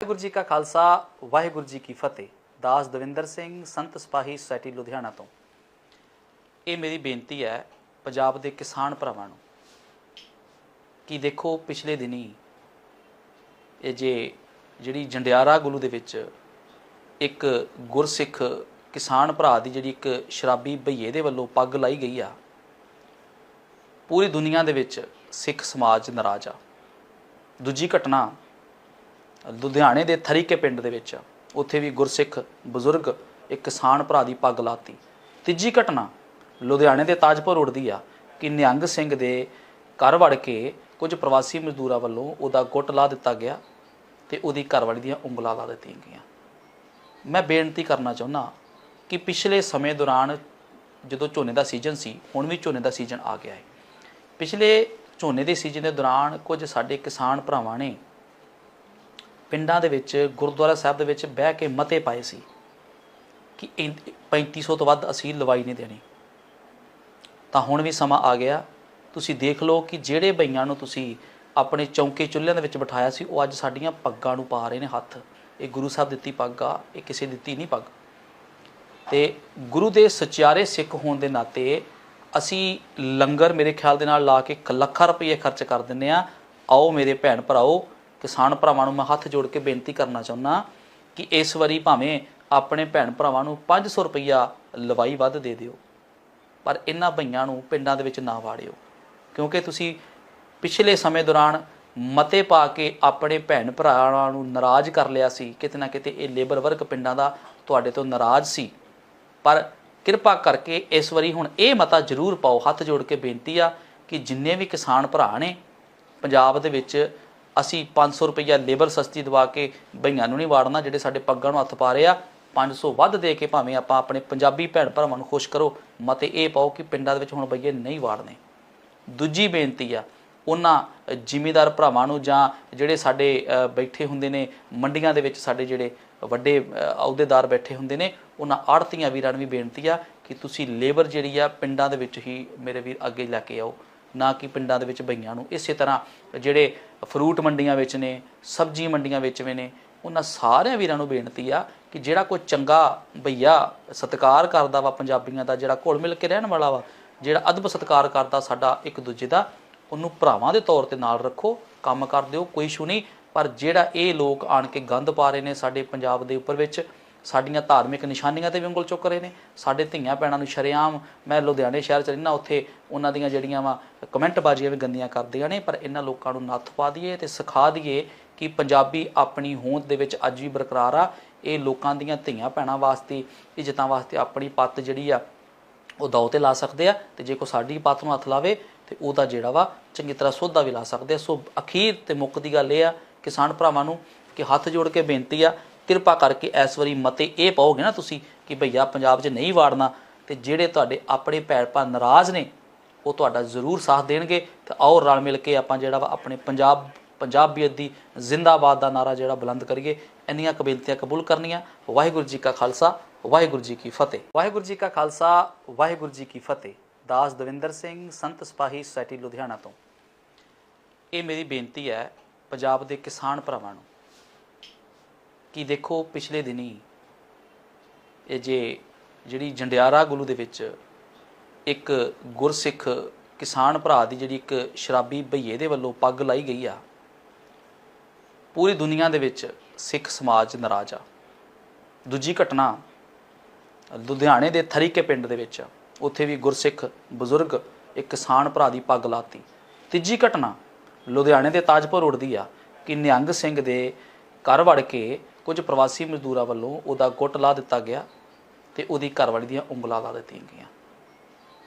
ਵਾਹਿਗੁਰੂ ਜੀ ਕਾ ਖਾਲਸਾ, ਵਾਹਿਗੁਰੂ ਜੀ ਕੀ ਫਤਿਹ। ਦਾਸ ਦਵਿੰਦਰ ਸਿੰਘ, ਸੰਤ ਸਿਪਾਹੀ ਸੁਸਾਇਟੀ ਲੁਧਿਆਣਾ ਤੋਂ। ਇਹ ਮੇਰੀ ਬੇਨਤੀ ਹੈ ਪੰਜਾਬ ਦੇ ਕਿਸਾਨ ਭਰਾਵਾਂ ਨੂੰ ਕਿ ਦੇਖੋ ਪਿਛਲੇ ਦਿਨੀ ਇਹ ਜੇ ਜਿਹੜੀ ਜੰਡਿਆਰਾ ਗੁਲੂ ਦੇ ਵਿੱਚ ਇੱਕ ਗੁਰਸਿੱਖ ਕਿਸਾਨ ਭਰਾ ਦੀ ਜਿਹੜੀ ਇੱਕ ਸ਼ਰਾਬੀ ਭਈਏ ਦੇ ਵੱਲੋਂ ਪੱਗ ਲਾਈ ਗਈ ਆ, ਪੂਰੀ ਦੁਨੀਆ ਦੇ ਵਿੱਚ ਸਿੱਖ ਸਮਾਜ ਨਾਰਾਜ਼ ਆ। ਦੂਜੀ ਘਟਨਾ ਲੁਧਿਆਣੇ ਦੇ ਥਰੀਕੇ ਪਿੰਡ ਦੇ ਵਿੱਚ ਉੱਥੇ ਵੀ ਗੁਰਸਿੱਖ ਬਜ਼ੁਰਗ ਇੱਕ ਕਿਸਾਨ ਭਰਾ ਦੀ ਪੱਗ ਲਾਤੀ। ਤੀਜੀ ਘਟਨਾ ਲੁਧਿਆਣੇ ਦੇ ਤਾਜਪੁਰ ਰੋਡ ਦੀ ਆ ਕਿ ਨਿਹੰਗ ਸਿੰਘ ਦੇ ਘਰ ਵੜ ਕੇ ਕੁਝ ਪ੍ਰਵਾਸੀ ਮਜ਼ਦੂਰਾਂ ਵੱਲੋਂ ਉਹਦਾ ਗੁੱਟ ਲਾ ਦਿੱਤਾ ਗਿਆ ਤੇ ਉਹਦੀ ਘਰਵਾਲੀ ਦੀਆਂ ਉਂਗਲਾਂ ਲਾ ਦਿੱਤੀਆਂ ਗਈਆਂ। ਮੈਂ ਬੇਨਤੀ ਕਰਨਾ ਚਾਹੁੰਦਾ ਕਿ ਪਿਛਲੇ ਸਮੇਂ ਦੌਰਾਨ ਜਦੋਂ ਝੋਨੇ ਦਾ ਸੀਜ਼ਨ ਸੀ, ਹੁਣ ਵੀ ਝੋਨੇ ਦਾ ਸੀਜ਼ਨ ਆ ਗਿਆ ਹੈ। ਪਿਛਲੇ ਝੋਨੇ ਦੇ ਸੀਜ਼ਨ ਦੇ ਦੌਰਾਨ ਕੁਝ ਸਾਡੇ ਕਿਸਾਨ ਭਰਾਵਾਂ ਨੇ ਪਿੰਡਾਂ ਦੇ ਵਿੱਚ, ਗੁਰਦੁਆਰਾ ਸਾਹਿਬ ਦੇ ਵਿੱਚ ਬਹਿ ਕੇ ਮਤੇ ਪਾਏ ਸੀ ਕਿ ਇਨ- 3500 ਤੋਂ ਵੱਧ ਅਸੀਂ ਲਵਾਈ ਨਹੀਂ ਦੇਣੀ। ਤਾਂ ਹੁਣ ਵੀ ਸਮਾਂ ਆ ਗਿਆ। ਤੁਸੀਂ ਦੇਖ ਲਓ ਕਿ ਜਿਹੜੇ ਬਈਆਂ ਨੂੰ ਤੁਸੀਂ ਆਪਣੇ ਚੌਂਕੇ ਚੁੱਲ੍ਹਿਆਂ ਦੇ ਵਿੱਚ ਬਿਠਾਇਆ ਸੀ, ਉਹ ਅੱਜ ਸਾਡੀਆਂ ਪੱਗਾਂ ਨੂੰ ਪਾ ਰਹੇ ਨੇ ਹੱਥ। ਇਹ ਗੁਰੂ ਸਾਹਿਬ ਦਿੱਤੀ ਪੱਗ ਆ, ਇਹ ਕਿਸੇ ਦਿੱਤੀ ਨਹੀਂ ਪੱਗ। ਤੇ ਗੁਰੂ ਦੇ ਸਚਿਆਰੇ ਸਿੱਖ ਹੋਣ ਦੇ ਨਾਤੇ ਅਸੀਂ ਲੰਗਰ ਮੇਰੇ ਖਿਆਲ ਦੇ ਨਾਲ ਲਾ ਕੇ ਇੱਕ ਲੱਖਾਂ ਰੁਪਏ ਖਰਚ ਕਰ ਦਿੰਨੇ ਆ ਆਓ ਮੇਰੇ ਭੈਣ ਭਰਾਓ ਕਿਸਾਨ ਭਰਾਵਾਂ ਨੂੰ ਮੈਂ ਹੱਥ ਜੋੜ ਕੇ ਬੇਨਤੀ ਕਰਨਾ ਚਾਹੁੰਦਾ ਕਿ ਇਸ ਵਾਰੀ ਭਾਵੇਂ ਆਪਣੇ ਭੈਣ ਭਰਾਵਾਂ ਨੂੰ 500 ਰੁਪਈਆ ਲਵਾਈ ਵੱਧ ਦੇ ਦਿਓ, ਪਰ ਇਹਨਾਂ ਭਈਆਂ ਨੂੰ ਪਿੰਡਾਂ ਦੇ ਵਿੱਚ ਨਾ ਵਾੜਿਓ। ਕਿਉਂਕਿ ਤੁਸੀਂ ਪਿਛਲੇ ਸਮੇਂ ਦੌਰਾਨ ਮਤੇ ਪਾ ਕੇ ਆਪਣੇ ਭੈਣ ਭਰਾਵਾਂ ਨੂੰ ਨਾਰਾਜ਼ ਕਰ ਲਿਆ ਸੀ, ਕਿਤੇ ਨਾ ਕਿਤੇ ਇਹ ਲੇਬਰ ਵਰਗ ਪਿੰਡਾਂ ਦਾ ਤੁਹਾਡੇ ਤੋਂ ਨਾਰਾਜ਼ ਸੀ। ਪਰ ਕਿਰਪਾ ਕਰਕੇ ਇਸ ਵਾਰੀ ਹੁਣ ਇਹ ਮਤਾ ਜ਼ਰੂਰ ਪਾਓ, ਹੱਥ ਜੋੜ ਕੇ ਬੇਨਤੀ ਆ ਕਿ ਜਿੰਨੇ ਵੀ ਕਿਸਾਨ ਭਰਾ ਨੇ ਪੰਜਾਬ ਦੇ ਵਿੱਚ ਅਸੀਂ 500 ਰੁਪਈਆ ਲੇਬਰ ਸਸਤੀ ਦਵਾ ਕੇ ਬਈਆਂ ਨੂੰ ਨਹੀਂ ਵਾੜਨਾ, ਜਿਹੜੇ ਸਾਡੇ ਪੱਗਾਂ ਨੂੰ ਹੱਥ ਪਾ ਰਹੇ ਆ 500 ਵੱਧ ਦੇ ਕੇ ਭਾਵੇਂ ਆਪਾਂ ਆਪਣੇ ਪੰਜਾਬੀ ਭੈਣ ਭਰਾਵਾਂ ਨੂੰ ਖੁਸ਼ ਕਰੋ, ਮਤੇ ਇਹ ਪਾਓ ਕਿ ਪਿੰਡਾਂ ਦੇ ਵਿੱਚ ਹੁਣ ਬਈਏ ਨਹੀਂ ਵਾੜਨੇ। ਦੂਜੀ ਬੇਨਤੀ ਆ, ਉਹਨਾਂ ਜ਼ਿਮੀਦਾਰ ਭਰਾਵਾਂ ਨੂੰ ਜਾਂ ਜਿਹੜੇ ਸਾਡੇ ਬੈਠੇ ਹੁੰਦੇ ਨੇ, ਮੰਡੀਆਂ ਦੇ ਵਿੱਚ ਸਾਡੇ ਜਿਹੜੇ ਵੱਡੇ ਅਹੁਦੇਦਾਰ ਬੈਠੇ ਹੁੰਦੇ ਨੇ, ਉਹਨਾਂ ਆੜਤੀਆਂ ਵੀਰਾਂ ਨੂੰ ਵੀ ਬੇਨਤੀ ਆ ਕਿ ਤੁਸੀਂ ਲੇਬਰ ਜਿਹੜੀ ਆ ਪਿੰਡਾਂ ਦੇ ਵਿੱਚ ਹੀ ਮੇਰੇ ਵੀਰ ਅੱਗੇ ਲੈ ਕੇ ਆਓ। ਨਾ ਕਿ ਪਿੰਡਾਂ ਦੇ ਵਿੱਚ ਬਈਆਂ ਨੂੰ। ਇਸੇ ਤਰ੍ਹਾਂ ਜਿਹੜੇ ਫਰੂਟ ਮੰਡੀਆਂ ਵਿੱਚ ਨੇ, ਸਬਜ਼ੀ ਮੰਡੀਆਂ ਵਿੱਚ ਵੀ ਨੇ, ਉਹਨਾਂ ਸਾਰਿਆਂ ਵੀਰਾਂ ਨੂੰ ਬੇਨਤੀ ਆ ਕਿ ਜਿਹੜਾ ਕੋਈ ਚੰਗਾ ਭਈਆ ਸਤਿਕਾਰ ਕਰਦਾ ਵਾ ਪੰਜਾਬੀਆਂ ਦਾ, ਜਿਹੜਾ ਘੁਲ ਮਿਲ ਕੇ ਰਹਿਣ ਵਾਲਾ ਵਾ, ਜਿਹੜਾ ਅਦਬ ਸਤਿਕਾਰ ਕਰਦਾ ਸਾਡਾ ਇੱਕ ਦੂਜੇ ਦਾ, ਉਹਨੂੰ ਭਰਾਵਾਂ ਦੇ ਤੌਰ ਤੇ ਨਾਲ ਰੱਖੋ, ਕੰਮ ਕਰ ਦਿਓ, ਕੋਈ ਇਸ਼ੂ ਨਹੀਂ। ਪਰ ਜਿਹੜਾ ਇਹ ਲੋਕ ਆਣ ਕੇ ਗੰਦ ਪਾ ਰਹੇ ਨੇ ਸਾਡੇ ਪੰਜਾਬ ਦੇ ਉੱਪਰ ਵਿੱਚ ਸਾਡੀਆਂ ਧਾਰਮਿਕ ਨਿਸ਼ਾਨੀਆਂ ਤੇ ਵੀ ਉਂਗਲ ਚੁੱਕ ਰਹੇ ਨੇ। ਸਾਡੇ ਧੀਆਂ ਭੈਣਾਂ ਨੂੰ ਸ਼ਰੇਆਮ ਮੈਂ ਲੁਧਿਆਣੇ ਸ਼ਹਿਰ ਚ ਰਹਿਣਾ ਉੱਥੇ ਉਹਨਾਂ ਦੀਆਂ ਜਿਹੜੀਆਂ ਵਾ ਕਮੈਂਟ ਬਾਜ਼ੀਆਂ ਵੀ ਗੰਦੀਆਂ ਕਰਦੀਆਂ ਨੇ, ਪਰ ਇਹਨਾਂ ਲੋਕਾਂ ਨੂੰ ਨੱਥ ਪਾ ਦਈਏ ਤੇ ਸਿਖਾ ਦਈਏ ਕਿ ਪੰਜਾਬੀ ਆਪਣੀ ਹੋਂਦ ਦੇ ਵਿੱਚ ਅੱਜ ਵੀ ਬਰਕਰਾਰ ਆ। ਇਹ ਲੋਕਾਂ ਦੀਆਂ ਧੀਆਂ ਭੈਣਾਂ ਵਾਸਤੇ, ਇੱਜ਼ਤਾਂ ਵਾਸਤੇ ਆਪਣੀ ਪੱਤ ਜਿਹੜੀ ਆ, ਉਹ ਦਾਅ ਤੇ ਲਾ ਸਕਦੇ ਆ ਤੇ ਜੇ ਕੋ ਸਾਡੀ ਪੱਤ ਨੂੰ ਹੱਥ ਲਾਵੇ ਤੇ ਉਹਦਾ ਜਿਹੜਾ ਵਾ ਚੰਗੀ ਤਰ੍ਹਾਂ ਸੋਧਾ ਵੀ ਲਾ ਸਕਦੇ ਆ। ਸੋ ਅਖੀਰ ਤੇ ਮੁੱਕ ਦੀ ਗੱਲ ਇਹ ਆ ਕਿਸਾਨ ਭਰਾਵਾਂ ਨੂੰ ਕਿ ਹੱਥ ਜੋੜ ਕੇ ਬੇਨਤੀ ਆ ਕਿਰਪਾ ਕਰਕੇ ਇਸ ਵਾਰੀ ਮਤੇ ਇਹ ਪਾਓਗੇ ਨਾ ਤੁਸੀਂ ਕਿ ਭਈਆ ਪੰਜਾਬ 'ਚ ਨਹੀਂ ਵਾੜਨਾ ਤੇ ਜਿਹੜੇ ਤੁਹਾਡੇ ਆਪਣੇ ਭੈਣ ਭਰਾ ਨਾਰਾਜ਼ ਨੇ, ਉਹ ਤੁਹਾਡਾ ਜ਼ਰੂਰ ਸਾਥ ਦੇਣਗੇ ਤੇ ਆਓ ਰਲ ਮਿਲ ਕੇ ਆਪਾਂ ਜਿਹੜਾ ਵਾ ਆਪਣੇ ਪੰਜਾਬ, ਪੰਜਾਬੀਅਤ ਦੀ ਜ਼ਿੰਦਾਬਾਦ ਦਾ ਨਾਰਾ ਜਿਹੜਾ ਬੁਲੰਦ ਕਰੀਏ। ਇੰਨੀਆਂ ਕਬੀਲਤੀਆਂ ਕਬੂਲ ਕਰਨੀਆਂ। ਵਾਹਿਗੁਰੂ ਜੀ ਕਾ ਖਾਲਸਾ, ਵਾਹਿਗੁਰੂ ਜੀ ਕੀ ਫਤਿਹ। ਵਾਹਿਗੁਰੂ ਜੀ ਕਾ ਖਾਲਸਾ, ਵਾਹਿਗੁਰੂ ਜੀ ਕੀ ਫਤਿਹ। ਦਾਸ ਦਵਿੰਦਰ ਸਿੰਘ, ਸੰਤ ਸਿਪਾਹੀ ਸੁਸਾਇਟੀ ਲੁਧਿਆਣਾ ਤੋਂ। ਇਹ ਮੇਰੀ ਬੇਨਤੀ ਹੈ ਪੰਜਾਬ ਦੇ ਕਿਸਾਨ ਭਰਾਵਾਂ ਨੂੰ। ਕਿ ਦੇਖੋ ਪਿਛਲੇ ਦਿਨੀ ਇਹ ਜੇ ਜਿਹੜੀ ਜੰਡਿਆਰਾ ਗੁਲੂ ਦੇ ਵਿੱਚ ਇੱਕ ਗੁਰਸਿੱਖ ਕਿਸਾਨ ਭਰਾ ਦੀ ਜਿਹੜੀ ਇੱਕ ਸ਼ਰਾਬੀ ਭਈਏ ਦੇ ਵੱਲੋਂ ਪੱਗ ਲਾਈ ਗਈ ਆ, ਪੂਰੀ ਦੁਨੀਆ ਦੇ ਵਿੱਚ ਸਿੱਖ ਸਮਾਜ ਨਾਰਾਜ਼ ਆ। ਦੂਜੀ ਘਟਨਾ ਲੁਧਿਆਣੇ ਦੇ ਥਰੀਕੇ ਪਿੰਡ ਦੇ ਵਿੱਚ ਉੱਥੇ ਵੀ ਗੁਰਸਿੱਖ ਬਜ਼ੁਰਗ ਇੱਕ ਕਿਸਾਨ ਭਰਾ ਦੀ ਪੱਗ ਲਾਤੀ। ਤੀਜੀ ਘਟਨਾ ਲੁਧਿਆਣੇ ਦੇ ਤਾਜਪੁਰ ਰੋਡ ਦੀ ਆ ਕਿ ਨਿਹੰਗ ਸਿੰਘ ਦੇ ਘਰ ਵੜ ਕੇ ਕੁਝ ਪ੍ਰਵਾਸੀ ਮਜ਼ਦੂਰਾਂ ਵੱਲੋਂ ਉਹਦਾ ਗੁੱਟ ਲਾ ਦਿੱਤਾ ਗਿਆ ਤੇ ਉਹਦੀ ਘਰਵਾਲੀ ਦੀਆਂ ਉਂਗਲਾਂ ਲਾ ਦਿੱਤੀਆਂ ਗਈਆਂ।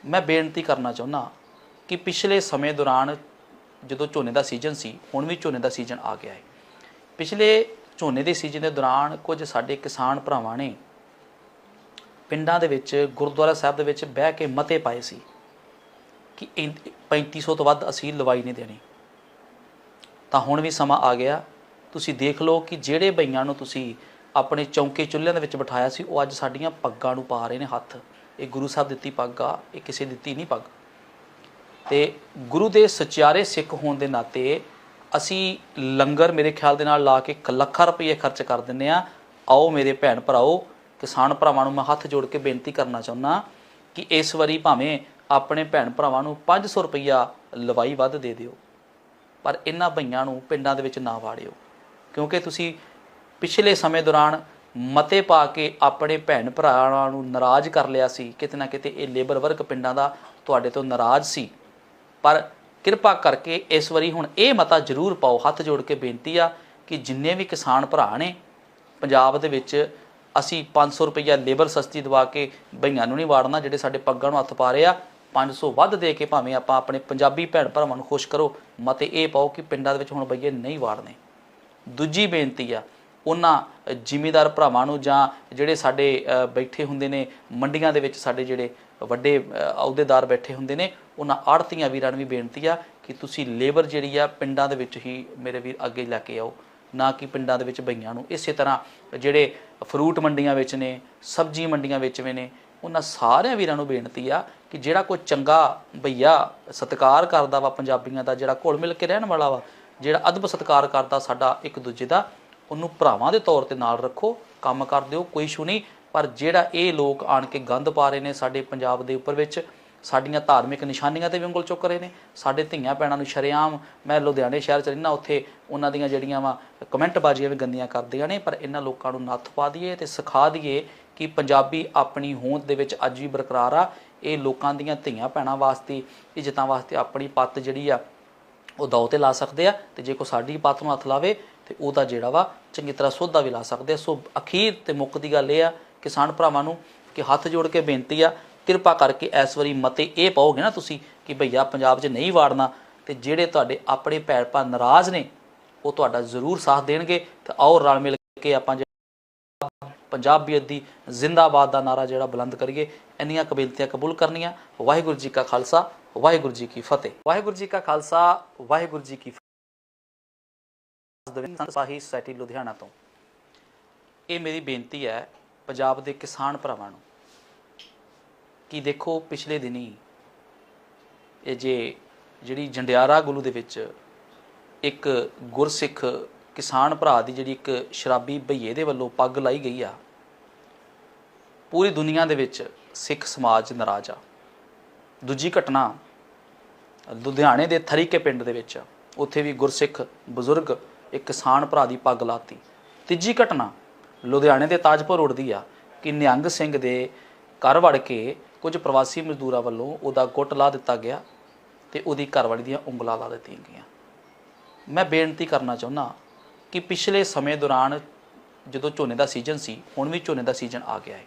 ਮੈਂ ਬੇਨਤੀ ਕਰਨਾ ਚਾਹੁੰਦਾ ਕਿ ਪਿਛਲੇ ਸਮੇਂ ਦੌਰਾਨ ਜਦੋਂ ਝੋਨੇ ਦਾ ਸੀਜ਼ਨ ਸੀ, ਹੁਣ ਵੀ ਝੋਨੇ ਦਾ ਸੀਜ਼ਨ ਆ ਗਿਆ ਹੈ। ਪਿਛਲੇ ਝੋਨੇ ਦੇ ਸੀਜ਼ਨ ਦੇ ਦੌਰਾਨ ਕੁਝ ਸਾਡੇ ਕਿਸਾਨ ਭਰਾਵਾਂ ਨੇ ਪਿੰਡਾਂ ਦੇ ਵਿੱਚ, ਗੁਰਦੁਆਰਾ ਸਾਹਿਬ ਦੇ ਵਿੱਚ ਬਹਿ ਕੇ ਮਤੇ ਪਾਏ ਸੀ ਕਿ ਇਨ- 3500 ਤੋਂ ਵੱਧ ਅਸੀਂ ਲਵਾਈ ਨਹੀਂ ਦੇਣੀ। ਤਾਂ ਹੁਣ ਵੀ ਸਮਾਂ ਆ ਗਿਆ ਤੁਸੀਂ ਦੇਖ ਲਓ ਕਿ ਜਿਹੜੇ ਬਈਆਂ ਨੂੰ ਤੁਸੀਂ ਆਪਣੇ ਚੌਂਕੇ ਚੁੱਲ੍ਹਿਆਂ ਦੇ ਵਿੱਚ ਬਿਠਾਇਆ ਸੀ, ਉਹ ਅੱਜ ਸਾਡੀਆਂ ਪੱਗਾਂ ਨੂੰ ਪਾ ਰਹੇ ਨੇ ਹੱਥ। ਇਹ ਗੁਰੂ ਸਾਹਿਬ ਦਿੱਤੀ ਪੱਗ ਆ, ਇਹ ਕਿਸੇ ਦਿੱਤੀ ਨਹੀਂ ਪੱਗ। ਤੇ ਗੁਰੂ ਦੇ ਸਚਿਆਰੇ ਸਿੱਖ ਹੋਣ ਦੇ ਨਾਤੇ ਅਸੀਂ ਲੰਗਰ ਮੇਰੇ ਖਿਆਲ ਦੇ ਨਾਲ ਲਾ ਕੇ ਇੱਕ ਲੱਖਾਂ ਰੁਪਏ ਖਰਚ ਕਰ ਦਿੰਨੇ ਆ ਆਓ ਮੇਰੇ ਭੈਣ ਭਰਾਓ, ਕਿਸਾਨ ਭਰਾਵਾਂ ਨੂੰ ਮੈਂ ਹੱਥ ਜੋੜ ਕੇ ਬੇਨਤੀ ਕਰਨਾ ਚਾਹੁੰਦਾ ਕਿ ਇਸ ਵਾਰੀ ਭਾਵੇਂ ਆਪਣੇ ਭੈਣ ਭਰਾਵਾਂ ਨੂੰ 500 ਰੁਪਈਆ ਲਵਾਈ ਵੱਧ ਦੇ ਦਿਓ, ਪਰ ਇਹਨਾਂ ਭਈਆਂ ਨੂੰ ਪਿੰਡਾਂ ਦੇ ਵਿੱਚ ਨਾ ਵਾੜਿਓ। ਕਿਉਂਕਿ ਤੁਸੀਂ ਪਿਛਲੇ ਸਮੇਂ ਦੌਰਾਨ ਮਤੇ ਪਾ ਕੇ ਆਪਣੇ ਭੈਣ ਭਰਾਵਾਂ ਨੂੰ ਨਾਰਾਜ਼ ਕਰ ਲਿਆ ਸੀ, ਕਿਤੇ ਨਾ ਕਿਤੇ ਇਹ ਲੇਬਰ ਵਰਕ ਪਿੰਡਾਂ ਦਾ ਤੁਹਾਡੇ ਤੋਂ ਨਾਰਾਜ਼ ਸੀ। ਪਰ ਕਿਰਪਾ ਕਰਕੇ ਇਸ ਵਾਰੀ ਹੁਣ ਇਹ ਮਤਾ ਜ਼ਰੂਰ ਪਾਓ, ਹੱਥ ਜੋੜ ਕੇ ਬੇਨਤੀ ਆ ਕਿ ਜਿੰਨੇ ਵੀ ਕਿਸਾਨ ਭਰਾ ਨੇ, ਪੰਜਾਬ ਦੇ ਵਿੱਚ ਅਸੀਂ 500 ਰੁਪਈਆ ਲੇਬਰ ਸਸਤੀ ਦਵਾ ਕੇ ਬਈਆਂ ਨੂੰ ਨਹੀਂ ਵਾੜਨਾ, ਜਿਹੜੇ ਸਾਡੇ ਪੱਗਾਂ ਨੂੰ ਹੱਥ ਪਾ ਰਹੇ ਆ 500 ਵੱਧ ਦੇ ਕੇ ਭਾਵੇਂ ਆਪਾਂ ਆਪਣੇ ਪੰਜਾਬੀ ਭੈਣ ਭਰਾਵਾਂ ਨੂੰ ਖੁਸ਼ ਕਰੋ, ਮਤੇ ਇਹ ਪਾਓ ਕਿ ਪਿੰਡਾਂ ਦੇ ਵਿੱਚ ਹੁਣ ਬਈਏ ਨਹੀਂ ਵਾੜਨੇ। ਦੂਜੀ ਬੇਨਤੀ ਆ, ਉਹਨਾਂ ਜ਼ਿਮੀਦਾਰ ਭਰਾਵਾਂ ਨੂੰ ਜਾਂ ਜਿਹੜੇ ਸਾਡੇ ਬੈਠੇ ਹੁੰਦੇ ਨੇ, ਮੰਡੀਆਂ ਦੇ ਵਿੱਚ ਸਾਡੇ ਜਿਹੜੇ ਵੱਡੇ ਅਹੁਦੇਦਾਰ ਬੈਠੇ ਹੁੰਦੇ ਨੇ, ਉਹਨਾਂ ਆੜਤੀਆਂ ਵੀਰਾਂ ਨੂੰ ਵੀ ਬੇਨਤੀ ਆ ਕਿ ਤੁਸੀਂ ਲੇਬਰ ਜਿਹੜੀ ਆ ਪਿੰਡਾਂ ਦੇ ਵਿੱਚ ਹੀ ਮੇਰੇ ਵੀਰ ਅੱਗੇ ਲੈ ਕੇ ਆਓ, ਨਾ ਕਿ ਪਿੰਡਾਂ ਦੇ ਵਿੱਚ ਬਈਆਂ ਨੂੰ। ਇਸੇ ਤਰ੍ਹਾਂ ਜਿਹੜੇ ਫਰੂਟ ਮੰਡੀਆਂ ਵਿੱਚ ਨੇ, ਸਬਜ਼ੀ ਮੰਡੀਆਂ ਵਿੱਚ ਵੀ ਨੇ, ਉਹਨਾਂ ਸਾਰਿਆਂ ਵੀਰਾਂ ਨੂੰ ਬੇਨਤੀ ਆ ਕਿ ਜਿਹੜਾ ਕੋਈ ਚੰਗਾ ਭਈਆ ਸਤਿਕਾਰ ਕਰਦਾ ਵਾ ਪੰਜਾਬੀਆਂ ਦਾ, ਜਿਹੜਾ ਘੁਲ ਮਿਲ ਕੇ ਰਹਿਣ ਵਾਲਾ ਵਾ ਜਿਹੜਾ ਅਦਬ ਸਤਿਕਾਰ ਕਰਦਾ ਸਾਡਾ ਇੱਕ ਦੂਜੇ ਦਾ, ਉਹਨੂੰ ਭਰਾਵਾਂ ਦੇ ਤੌਰ ਤੇ ਨਾਲ ਰੱਖੋ, ਕੰਮ ਕਰ ਦਿਓ, ਕੋਈ ਇਸ਼ੂ ਨਹੀਂ। ਪਰ ਜਿਹੜਾ ਇਹ ਲੋਕ ਆਣ ਕੇ ਗੰਦ ਪਾ ਰਹੇ ਨੇ ਸਾਡੇ ਪੰਜਾਬ ਦੇ ਉੱਪਰ ਵਿੱਚ, ਸਾਡੀਆਂ ਧਾਰਮਿਕ ਨਿਸ਼ਾਨੀਆਂ ਤੇ ਵੀ ਉਂਗਲ ਚੁੱਕ ਰਹੇ ਨੇ। ਸਾਡੇ ਧੀਆਂ ਭੈਣਾਂ ਨੂੰ ਸ਼ਰੇਆਮ ਮੈਂ ਲੁਧਿਆਣੇ ਸ਼ਹਿਰ ਚ ਰਹਿਣਾ ਉੱਥੇ ਉਹਨਾਂ ਦੀਆਂ ਜਿਹੜੀਆਂ ਵਾ ਕਮੈਂਟ ਬਾਜ਼ੀਆਂ ਵੀ ਗੰਦੀਆਂ ਕਰਦੀਆਂ ਨੇ, ਪਰ ਇਹਨਾਂ ਲੋਕਾਂ ਨੂੰ ਨੱਥ ਪਾ ਦਈਏ ਤੇ ਸਿਖਾ ਦਈਏ ਕਿ ਪੰਜਾਬੀ ਆਪਣੀ ਹੋਂਦ ਦੇ ਵਿੱਚ ਅੱਜ ਵੀ ਬਰਕਰਾਰ ਆ। ਇਹ ਲੋਕਾਂ ਦੀਆਂ ਧੀਆਂ ਭੈਣਾਂ ਵਾਸਤੇ, ਇੱਜ਼ਤਾਂ ਵਾਸਤੇ ਆਪਣੀ ਪੱਤ ਜਿਹੜੀ ਆ ਉਹ ਦਾਅ ਤੇ ਲਾ ਸਕਦੇ ਆ ਤੇ ਜੇ ਕੋ ਸਾਡੀ ਪੱਤ ਨੂੰ ਹੱਥ ਲਾਵੇ ਤੇ ਉਹਦਾ ਜਿਹੜਾ ਵਾ ਚੰਗੀ ਤਰ੍ਹਾਂ ਸੋਧਾ ਵੀ ਲਾ ਸਕਦੇ ਆ। ਸੋ ਅਖੀਰ ਤੇ ਮੁੱਕ ਦੀ ਗੱਲ ਇਹ ਆ ਕਿਸਾਨ ਭਰਾਵਾਂ ਨੂੰ ਕਿ ਹੱਥ ਜੋੜ ਕੇ ਬੇਨਤੀ ਆ, ਕਿਰਪਾ ਕਰਕੇ ਇਸ ਵਾਰੀ ਮਤੇ ਇਹ ਪਾਓਗੇ ਨਾ ਤੁਸੀਂ ਕਿ ਭਈਆ ਪੰਜਾਬ 'ਚ ਨਹੀਂ ਵਾੜਨਾ ਤੇ ਜਿਹੜੇ ਤੁਹਾਡੇ ਆਪਣੇ ਭੈਣ ਭਰਾ ਨਾਰਾਜ਼ ਨੇ, ਉਹ ਤੁਹਾਡਾ ਜ਼ਰੂਰ ਸਾਥ ਦੇਣਗੇ ਤੇ ਆਓ ਰਲ ਮਿਲ ਕੇ ਆਪਾਂ ਜਿਹੜਾ ਪੰਜਾਬੀਅਤ ਦੀ ਜ਼ਿੰਦਾਬਾਦ ਦਾ ਨਾਰਾ ਜਿਹੜਾ ਬੁਲੰਦ ਕਰੀਏ, ਇੰਨੀਆਂ ਕਬੀਲਤੀਆਂ ਕਬੂਲ ਕਰਨੀਆਂ। ਵਾਹਿਗੁਰੂ ਜੀ ਕਾ ਖਾਲਸਾ ਵਾਹਿਗੁਰੂ ਜੀ ਕੀ ਫਤਿਹ। ਵਾਹਿਗੁਰੂ ਜੀ ਕਾ ਖਾਲਸਾ, ਵਾਹਿਗੁਰੂ ਜੀ ਕੀ ਫਤਿਹ। ਸਾਹੀ ਸੋਸਾਇਟੀ ਲੁਧਿਆਣਾ ਤੋਂ। ਇਹ ਮੇਰੀ ਬੇਨਤੀ ਹੈ ਪੰਜਾਬ ਦੇ ਕਿਸਾਨ ਭਰਾਵਾਂ ਨੂੰ ਕਿ ਦੇਖੋ ਪਿਛਲੇ ਦਿਨੀ ਇਹ ਜੇ ਜਿਹੜੀ ਜੰਡਿਆਰਾ ਗੁਲੂ ਦੇ ਵਿੱਚ ਇੱਕ ਗੁਰਸਿੱਖ ਕਿਸਾਨ ਭਰਾ ਦੀ ਜਿਹੜੀ ਇੱਕ ਸ਼ਰਾਬੀ ਭਈਏ ਦੇ ਵੱਲੋਂ ਪੱਗ ਲਾਈ ਗਈ ਆ, ਪੂਰੀ ਦੁਨੀਆ ਦੇ ਵਿੱਚ ਸਿੱਖ ਸਮਾਜ ਨਾਰਾਜ਼ ਆ। ਦੂਜੀ ਘਟਨਾ ਲੁਧਿਆਣੇ ਦੇ ਥਰੀਕੇ ਪਿੰਡ ਦੇ ਵਿੱਚ ਉੱਥੇ ਵੀ ਗੁਰਸਿੱਖ ਬਜ਼ੁਰਗ ਇੱਕ ਕਿਸਾਨ ਭਰਾ ਦੀ ਪੱਗ ਲਾਤੀ। ਤੀਜੀ ਘਟਨਾ ਲੁਧਿਆਣੇ ਦੇ ਤਾਜਪੁਰ ਰੋਡ ਦੀ ਆ ਕਿ ਨਿਹੰਗ ਸਿੰਘ ਦੇ ਘਰ ਵੜ ਕੇ ਕੁਝ ਪ੍ਰਵਾਸੀ ਮਜ਼ਦੂਰਾਂ ਵੱਲੋਂ ਉਹਦਾ ਗੁੱਟ ਲਾ ਦਿੱਤਾ ਗਿਆ ਤੇ ਉਹਦੀ ਘਰਵਾਲੀ ਦੀਆਂ ਉਂਗਲਾਂ ਲਾ ਦਿੱਤੀਆਂ ਗਈਆਂ। ਮੈਂ ਬੇਨਤੀ ਕਰਨਾ ਚਾਹੁੰਦਾ ਕਿ ਪਿਛਲੇ ਸਮੇਂ ਦੌਰਾਨ ਜਦੋਂ ਝੋਨੇ ਦਾ ਸੀਜ਼ਨ ਸੀ, ਹੁਣ ਵੀ ਝੋਨੇ ਦਾ ਸੀਜ਼ਨ ਆ ਗਿਆ ਹੈ।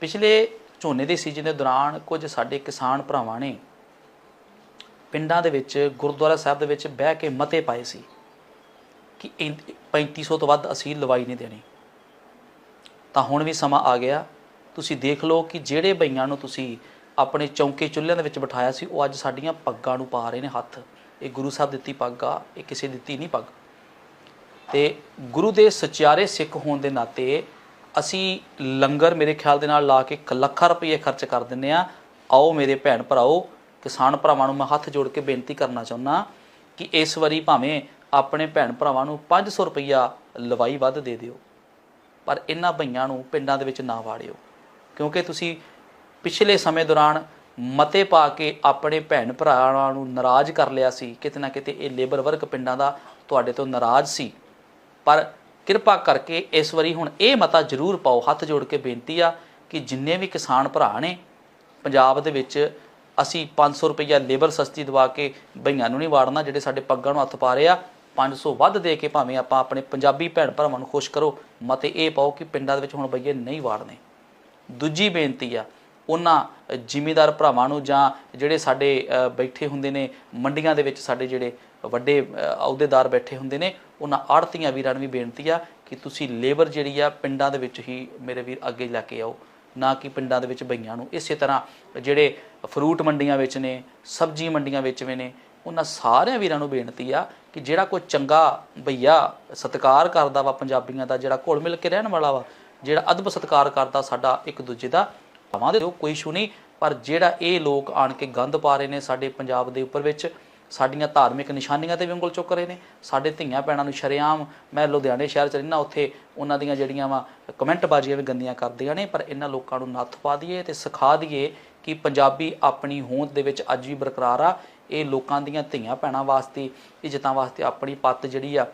ਪਿਛਲੇ ਝੋਨੇ ਦੇ ਸੀਜ਼ਨ ਦੇ ਦੌਰਾਨ ਕੁਝ ਸਾਡੇ ਕਿਸਾਨ ਭਰਾਵਾਂ ਨੇ ਪਿੰਡਾਂ ਦੇ ਵਿੱਚ, ਗੁਰਦੁਆਰਾ ਸਾਹਿਬ ਦੇ ਵਿੱਚ ਬਹਿ ਕੇ ਮਤੇ ਪਾਏ ਸੀ ਕਿ ਇਨ- 3500 ਤੋਂ ਵੱਧ ਅਸੀਂ ਲਵਾਈ ਨਹੀਂ ਦੇਣੀ। ਤਾਂ ਹੁਣ ਵੀ ਸਮਾਂ ਆ ਗਿਆ। ਤੁਸੀਂ ਦੇਖ ਲਓ ਕਿ ਜਿਹੜੇ ਬਈਆਂ ਨੂੰ ਤੁਸੀਂ ਆਪਣੇ ਚੌਂਕੇ ਚੁੱਲ੍ਹਿਆਂ ਦੇ ਵਿੱਚ ਬਿਠਾਇਆ ਸੀ, ਉਹ ਅੱਜ ਸਾਡੀਆਂ ਪੱਗਾਂ ਨੂੰ ਪਾ ਰਹੇ ਨੇ ਹੱਥ। ਇਹ ਗੁਰੂ ਸਾਹਿਬ ਦਿੱਤੀ ਪੱਗ ਆ, ਇਹ ਕਿਸੇ ਦਿੱਤੀ ਨਹੀਂ ਪੱਗ। ਤੇ ਗੁਰੂ ਦੇ ਸਚਿਆਰੇ ਸਿੱਖ ਹੋਣ ਦੇ ਨਾਤੇ ਅਸੀਂ ਲੰਗਰ ਮੇਰੇ ਖਿਆਲ ਦੇ ਨਾਲ ਲਾ ਕੇ ਇੱਕ ਲੱਖਾਂ ਰੁਪਏ ਖਰਚ ਕਰ ਦਿੰਨੇ ਆ ਆਓ ਮੇਰੇ ਭੈਣ ਭਰਾਓ, ਕਿਸਾਨ ਭਰਾਵਾਂ ਨੂੰ ਮੈਂ ਹੱਥ ਜੋੜ ਕੇ ਬੇਨਤੀ ਕਰਨਾ ਚਾਹੁੰਦਾ ਕਿ ਇਸ ਵਾਰੀ ਭਾਵੇਂ ਆਪਣੇ ਭੈਣ ਭਰਾਵਾਂ ਨੂੰ 500 ਰੁਪਈਆ ਲਵਾਈ ਵੱਧ ਦੇ ਦਿਓ, ਪਰ ਇਹਨਾਂ ਭਈਆਂ ਨੂੰ ਪਿੰਡਾਂ ਦੇ ਵਿੱਚ ਨਾ ਵਾੜਿਓ। ਕਿਉਂਕਿ ਤੁਸੀਂ ਪਿਛਲੇ ਸਮੇਂ ਦੌਰਾਨ ਮਤੇ ਪਾ ਕੇ ਆਪਣੇ ਭੈਣ ਭਰਾਵਾਂ ਨੂੰ ਨਾਰਾਜ਼ ਕਰ ਲਿਆ ਸੀ, ਕਿਤੇ ਨਾ ਕਿਤੇ ਇਹ ਲੇਬਰ ਵਰਗ ਪਿੰਡਾਂ ਦਾ ਤੁਹਾਡੇ ਤੋਂ ਨਾਰਾਜ਼ ਸੀ। ਪਰ ਕਿਰਪਾ ਕਰਕੇ ਇਸ ਵਾਰੀ ਹੁਣ ਇਹ ਮਤਾ ਜ਼ਰੂਰ ਪਾਓ, ਹੱਥ ਜੋੜ ਕੇ ਬੇਨਤੀ ਆ ਕਿ ਜਿੰਨੇ ਵੀ ਕਿਸਾਨ ਭਰਾ ਨੇ, ਪੰਜਾਬ ਦੇ ਵਿੱਚ ਅਸੀਂ 500 ਰੁਪਈਆ ਲੇਬਰ ਸਸਤੀ ਦਵਾ ਕੇ ਬਈਆਂ ਨੂੰ ਨਹੀਂ ਵਾੜਨਾ, ਜਿਹੜੇ ਸਾਡੇ ਪੱਗਾਂ ਨੂੰ ਹੱਥ ਪਾ ਰਹੇ ਆ 500 ਵੱਧ ਦੇ ਕੇ ਭਾਵੇਂ ਆਪਾਂ ਆਪਣੇ ਪੰਜਾਬੀ ਭੈਣ ਭਰਾਵਾਂ ਨੂੰ ਖੁਸ਼ ਕਰੋ, ਮਤੇ ਇਹ ਪਾਓ ਕਿ ਪਿੰਡਾਂ ਦੇ ਵਿੱਚ ਹੁਣ ਬਈਏ ਨਹੀਂ ਵਾੜਨੇ। ਦੂਜੀ ਬੇਨਤੀ ਆ, ਉਹਨਾਂ ਜ਼ਿਮੀਦਾਰ ਭਰਾਵਾਂ ਨੂੰ ਜਾਂ ਜਿਹੜੇ ਸਾਡੇ ਬੈਠੇ ਹੁੰਦੇ ਨੇ, ਮੰਡੀਆਂ ਦੇ ਵਿੱਚ ਸਾਡੇ ਜਿਹੜੇ ਵੱਡੇ ਅਹੁਦੇਦਾਰ ਬੈਠੇ ਹੁੰਦੇ ਨੇ ਉਹਨਾਂ ਆੜਤੀਆਂ ਵੀਰਾਂ ਨੂੰ ਵੀ ਬੇਨਤੀ ਆ ਕਿ ਤੁਸੀਂ ਲੇਬਰ ਜਿਹੜੀ ਆ ਪਿੰਡਾਂ ਦੇ ਵਿੱਚ ਹੀ ਮੇਰੇ ਵੀਰ ਅੱਗੇ ਲੈ ਕੇ ਆਓ, ਨਾ ਕਿ ਪਿੰਡਾਂ ਦੇ ਵਿੱਚ ਬਈਆਂ ਨੂੰ। ਇਸੇ ਤਰ੍ਹਾਂ ਜਿਹੜੇ ਫਰੂਟ ਮੰਡੀਆਂ ਵਿੱਚ ਨੇ, ਸਬਜ਼ੀ ਮੰਡੀਆਂ ਵਿੱਚ ਵੀ ਨੇ, ਉਹਨਾਂ ਸਾਰਿਆਂ ਵੀਰਾਂ ਨੂੰ ਬੇਨਤੀ ਆ ਕਿ ਜਿਹੜਾ ਕੋਈ ਚੰਗਾ ਬਈਆ ਸਤਿਕਾਰ ਕਰਦਾ ਵਾ ਪੰਜਾਬੀਆਂ ਦਾ, ਜਿਹੜਾ ਘੁਲ ਮਿਲ ਕੇ ਰਹਿਣ ਵਾਲਾ ਵਾ, ਜਿਹੜਾ ਅਦਬ ਸਤਿਕਾਰ ਕਰਦਾ ਸਾਡਾ ਇੱਕ ਦੂਜੇ ਦਾ, ਭਾਵਾਂ ਦੇ ਕੋਈ ਇਸ਼ੂ ਨਹੀਂ। ਪਰ ਜਿਹੜਾ ਇਹ ਲੋਕ ਆਣ ਕੇ ਗੰਦ ਪਾ ਰਹੇ ਨੇ ਸਾਡੇ ਪੰਜਾਬ ਦੇ ਉੱਪਰ ਵਿੱਚ ਸਾਡੀਆਂ ਧਾਰਮਿਕ ਨਿਸ਼ਾਨੀਆਂ ਤੇ ਵੀ ਉਂਗਲ ਚੁੱਕ ਰਹੇ ਨੇ। ਸਾਡੇ ਧੀਆਂ ਭੈਣਾਂ ਨੂੰ ਸ਼ਰੇਆਮ ਮੈਂ ਲੁਧਿਆਣੇ ਸ਼ਹਿਰ ਚ ਰਹਿਣਾ ਉੱਥੇ ਉਹਨਾਂ ਦੀਆਂ ਜਿਹੜੀਆਂ ਵਾ ਕਮੈਂਟ ਬਾਜ਼ੀਆਂ ਵੀ ਗੰਦੀਆਂ ਕਰਦੀਆਂ ਨੇ, ਪਰ ਇਹਨਾਂ ਲੋਕਾਂ ਨੂੰ ਨੱਥ ਪਾ ਦਈਏ ਤੇ ਸਿਖਾ ਦਈਏ ਕਿ ਪੰਜਾਬੀ ਆਪਣੀ ਹੋਂਦ ਦੇ ਵਿੱਚ ਅੱਜ ਵੀ ਬਰਕਰਾਰ ਆ। ਇਹ ਲੋਕਾਂ ਦੀਆਂ ਧੀਆਂ ਭੈਣਾਂ ਵਾਸਤੇ, ਇੱਜ਼ਤਾਂ ਵਾਸਤੇ ਆਪਣੀ ਪੱਤ ਜਿਹੜੀ ਆ,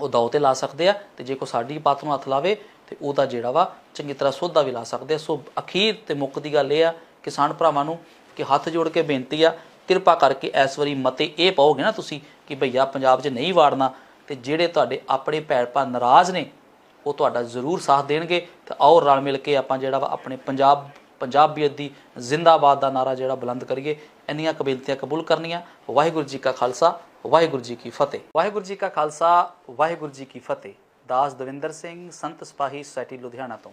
ਉਹ ਦਾਅ ਤੇ ਲਾ ਸਕਦੇ ਆ ਤੇ ਜੇ ਕੋ ਸਾਡੀ ਪੱਤ ਨੂੰ ਹੱਥ ਲਾਵੇ ਤੇ ਉਹਦਾ ਜਿਹੜਾ ਵਾ ਚੰਗੀ ਤਰ੍ਹਾਂ ਸੋਧਾ ਵੀ ਲਾ ਸਕਦੇ ਆ। ਸੋ ਅਖੀਰ ਤੇ ਮੁੱਕ ਦੀ ਗੱਲ ਇਹ ਆ ਕਿਸਾਨ ਭਰਾਵਾਂ ਨੂੰ ਕਿ ਹੱਥ ਜੋੜ ਕੇ ਬੇਨਤੀ ਆ ਕਿਰਪਾ ਕਰਕੇ ਇਸ ਵਾਰੀ ਮਤੇ ਇਹ ਪਾਓਗੇ ਨਾ ਤੁਸੀਂ ਕਿ ਭਈਆ, ਪੰਜਾਬ 'ਚ ਨਹੀਂ ਵਾੜਨਾ ਤੇ ਜਿਹੜੇ ਤੁਹਾਡੇ ਆਪਣੇ ਭੈਣ ਭਰਾ ਨਾਰਾਜ਼ ਨੇ, ਉਹ ਤੁਹਾਡਾ ਜ਼ਰੂਰ ਸਾਥ ਦੇਣਗੇ ਤੇ ਆਓ ਰਲ ਮਿਲ ਕੇ ਆਪਾਂ ਜਿਹੜਾ ਵਾ ਆਪਣੇ ਪੰਜਾਬ, ਪੰਜਾਬੀਅਤ ਦੀ ਜ਼ਿੰਦਾਬਾਦ ਦਾ ਨਾਰਾ ਜਿਹੜਾ ਬੁਲੰਦ ਕਰੀਏ। ਇੰਨੀਆਂ ਕਬੀਲਤੀਆਂ ਕਬੂਲ ਕਰਨੀਆਂ। ਵਾਹਿਗੁਰੂ ਜੀ ਕਾ ਖਾਲਸਾ, ਵਾਹਿਗੁਰੂ ਜੀ ਕੀ ਫਤਿਹ। ਵਾਹਿਗੁਰੂ ਜੀ ਕਾ ਖਾਲਸਾ, ਵਾਹਿਗੁਰੂ ਜੀ ਕੀ ਫਤਿਹ। ਦਾਸ ਦਵਿੰਦਰ ਸਿੰਘ, ਸੰਤ ਸਿਪਾਹੀ ਸੋਸਾਇਟੀ ਲੁਧਿਆਣਾ ਤੋਂ।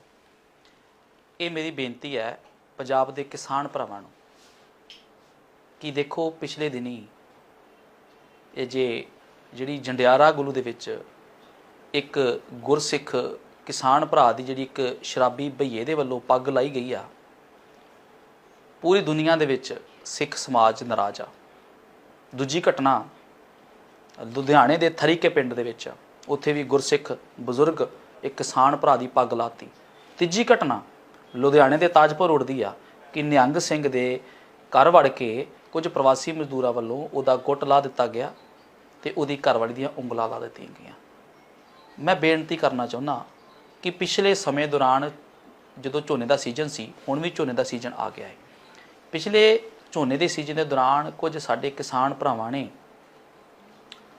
ਇਹ ਮੇਰੀ ਬੇਨਤੀ ਹੈ ਪੰਜਾਬ ਦੇ ਕਿਸਾਨ ਭਰਾਵਾਂ ਨੂੰ। ਕਿ ਦੇਖੋ ਪਿਛਲੇ ਦਿਨੀ ਇਹ ਜੇ ਜਿਹੜੀ ਜੰਡਿਆਰਾ ਗੁਲੂ ਦੇ ਵਿੱਚ ਇੱਕ ਗੁਰਸਿੱਖ ਕਿਸਾਨ ਭਰਾ ਦੀ ਜਿਹੜੀ ਇੱਕ ਸ਼ਰਾਬੀ ਭਈਏ ਦੇ ਵੱਲੋਂ ਪੱਗ ਲਾਈ ਗਈ ਆ, ਪੂਰੀ ਦੁਨੀਆ ਦੇ ਵਿੱਚ ਸਿੱਖ ਸਮਾਜ ਨਾਰਾਜ਼ ਆ। ਦੂਜੀ ਘਟਨਾ ਲੁਧਿਆਣੇ ਦੇ ਥਰੀਕੇ ਪਿੰਡ ਦੇ ਵਿੱਚ ਉੱਥੇ ਵੀ ਗੁਰਸਿੱਖ ਬਜ਼ੁਰਗ ਇੱਕ ਕਿਸਾਨ ਭਰਾ ਦੀ ਪੱਗ ਲਾਤੀ। ਤੀਜੀ ਘਟਨਾ ਲੁਧਿਆਣੇ ਦੇ ਤਾਜਪੁਰ ਰੋਡ ਦੀ ਆ ਕਿ ਨਿਹੰਗ ਸਿੰਘ ਦੇ ਘਰ ਵੜ ਕੇ ਕੁਝ ਪ੍ਰਵਾਸੀ ਮਜ਼ਦੂਰਾਂ ਵੱਲੋਂ ਉਹਦਾ ਗੁੱਟ ਲਾ ਦਿੱਤਾ ਗਿਆ ਤੇ ਉਹਦੀ ਘਰਵਾਲੀ ਦੀਆਂ ਉਂਗਲਾਂ ਲਾ ਦਿੱਤੀਆਂ ਗਈਆਂ। ਮੈਂ ਬੇਨਤੀ ਕਰਨਾ ਚਾਹੁੰਦਾ ਕਿ ਪਿਛਲੇ ਸਮੇਂ ਦੌਰਾਨ ਜਦੋਂ ਝੋਨੇ ਦਾ ਸੀਜ਼ਨ ਸੀ, ਹੁਣ ਵੀ ਝੋਨੇ ਦਾ ਸੀਜ਼ਨ ਆ ਗਿਆ ਹੈ। ਪਿਛਲੇ ਝੋਨੇ ਦੇ ਸੀਜ਼ਨ ਦੇ ਦੌਰਾਨ ਕੁਝ ਸਾਡੇ ਕਿਸਾਨ ਭਰਾਵਾਂ ਨੇ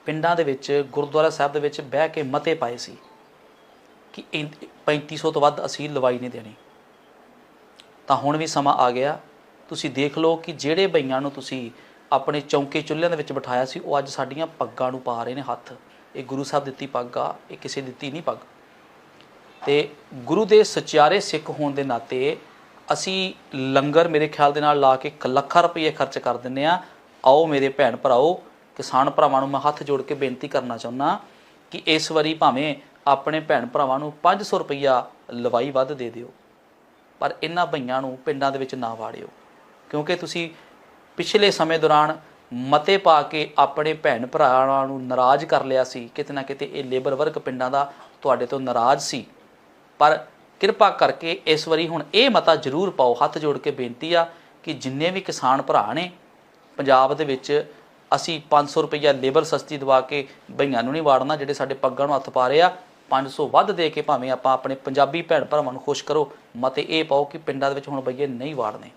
ਪਿੰਡਾਂ ਦੇ ਵਿੱਚ, ਗੁਰਦੁਆਰਾ ਸਾਹਿਬ ਦੇ ਵਿੱਚ ਬਹਿ ਕੇ ਮਤੇ ਪਾਏ ਸੀ ਕਿ ਇਨ- 3500 ਤੋਂ ਵੱਧ ਅਸੀਂ ਲਵਾਈ ਨਹੀਂ ਦੇਣੀ। ਤਾਂ ਹੁਣ ਵੀ ਸਮਾਂ ਆ ਗਿਆ ਤੁਸੀਂ ਦੇਖ ਲਓ ਕਿ ਜਿਹੜੇ ਬਈਆਂ ਨੂੰ ਤੁਸੀਂ ਆਪਣੇ ਚੌਂਕੇ ਚੁੱਲ੍ਹਿਆਂ ਦੇ ਵਿੱਚ ਬਿਠਾਇਆ ਸੀ, ਉਹ ਅੱਜ ਸਾਡੀਆਂ ਪੱਗਾਂ ਨੂੰ ਪਾ ਰਹੇ ਨੇ ਹੱਥ। ਇਹ ਗੁਰੂ ਸਾਹਿਬ ਦਿੱਤੀ ਪੱਗ ਆ, ਇਹ ਕਿਸੇ ਦਿੱਤੀ ਨਹੀਂ ਪੱਗ। ਤੇ ਗੁਰੂ ਦੇ ਸਚਿਆਰੇ ਸਿੱਖ ਹੋਣ ਦੇ ਨਾਤੇ ਅਸੀਂ ਲੰਗਰ ਮੇਰੇ ਖਿਆਲ ਦੇ ਨਾਲ ਲਾ ਕੇ ਇੱਕ ਲੱਖਾਂ ਰੁਪਏ ਖਰਚ ਕਰ ਦਿੰਨੇ ਆ ਆਓ ਮੇਰੇ ਭੈਣ ਭਰਾਓ, ਕਿਸਾਨ ਭਰਾਵਾਂ ਨੂੰ ਮੈਂ ਹੱਥ ਜੋੜ ਕੇ ਬੇਨਤੀ ਕਰਨਾ ਚਾਹੁੰਦਾ ਕਿ ਇਸ ਵਾਰੀ ਭਾਵੇਂ ਆਪਣੇ ਭੈਣ ਭਰਾਵਾਂ ਨੂੰ 500 ਰੁਪਈਆ ਲਵਾਈ ਵੱਧ ਦੇ ਦਿਓ, ਪਰ ਇਹਨਾਂ ਭਈਆਂ ਨੂੰ ਪਿੰਡਾਂ ਦੇ ਵਿੱਚ ਨਾ ਵਾੜਿਓ। ਕਿਉਂਕਿ ਤੁਸੀਂ ਪਿਛਲੇ ਸਮੇਂ ਦੌਰਾਨ ਮਤੇ ਪਾ ਕੇ ਆਪਣੇ ਭੈਣ ਭਰਾਵਾਂ ਨੂੰ ਨਾਰਾਜ਼ ਕਰ ਲਿਆ ਸੀ, ਕਿਤੇ ਨਾ ਕਿਤੇ ਇਹ ਲੇਬਰ ਵਰਗ ਪਿੰਡਾਂ ਦਾ ਤੁਹਾਡੇ ਤੋਂ ਨਾਰਾਜ਼ ਸੀ। ਪਰ ਕਿਰਪਾ ਕਰਕੇ ਇਸ ਵਾਰੀ ਹੁਣ ਇਹ ਮਤਾ ਜ਼ਰੂਰ ਪਾਓ, ਹੱਥ ਜੋੜ ਕੇ ਬੇਨਤੀ ਆ ਕਿ ਜਿੰਨੇ ਵੀ ਕਿਸਾਨ ਭਰਾ ਨੇ, ਪੰਜਾਬ ਦੇ ਵਿੱਚ ਅਸੀਂ 500 ਰੁਪਈਆ ਲੇਬਰ ਸਸਤੀ ਦਵਾ ਕੇ ਬਈਆਂ ਨੂੰ ਨਹੀਂ ਵਾੜਨਾ, ਜਿਹੜੇ ਸਾਡੇ ਪੱਗਾਂ ਨੂੰ ਹੱਥ ਪਾ ਰਹੇ ਆ 500 ਵੱਧ ਦੇ ਕੇ ਭਾਵੇਂ ਆਪਾਂ ਆਪਣੇ ਪੰਜਾਬੀ ਭੈਣ ਭਰਾਵਾਂ ਨੂੰ ਖੁਸ਼ ਕਰੋ, ਮਤੇ ਇਹ ਪਾਓ ਕਿ ਪਿੰਡਾਂ ਦੇ ਵਿੱਚ ਹੁਣ ਬਈਏ ਨਹੀਂ ਵਾੜਨੇ।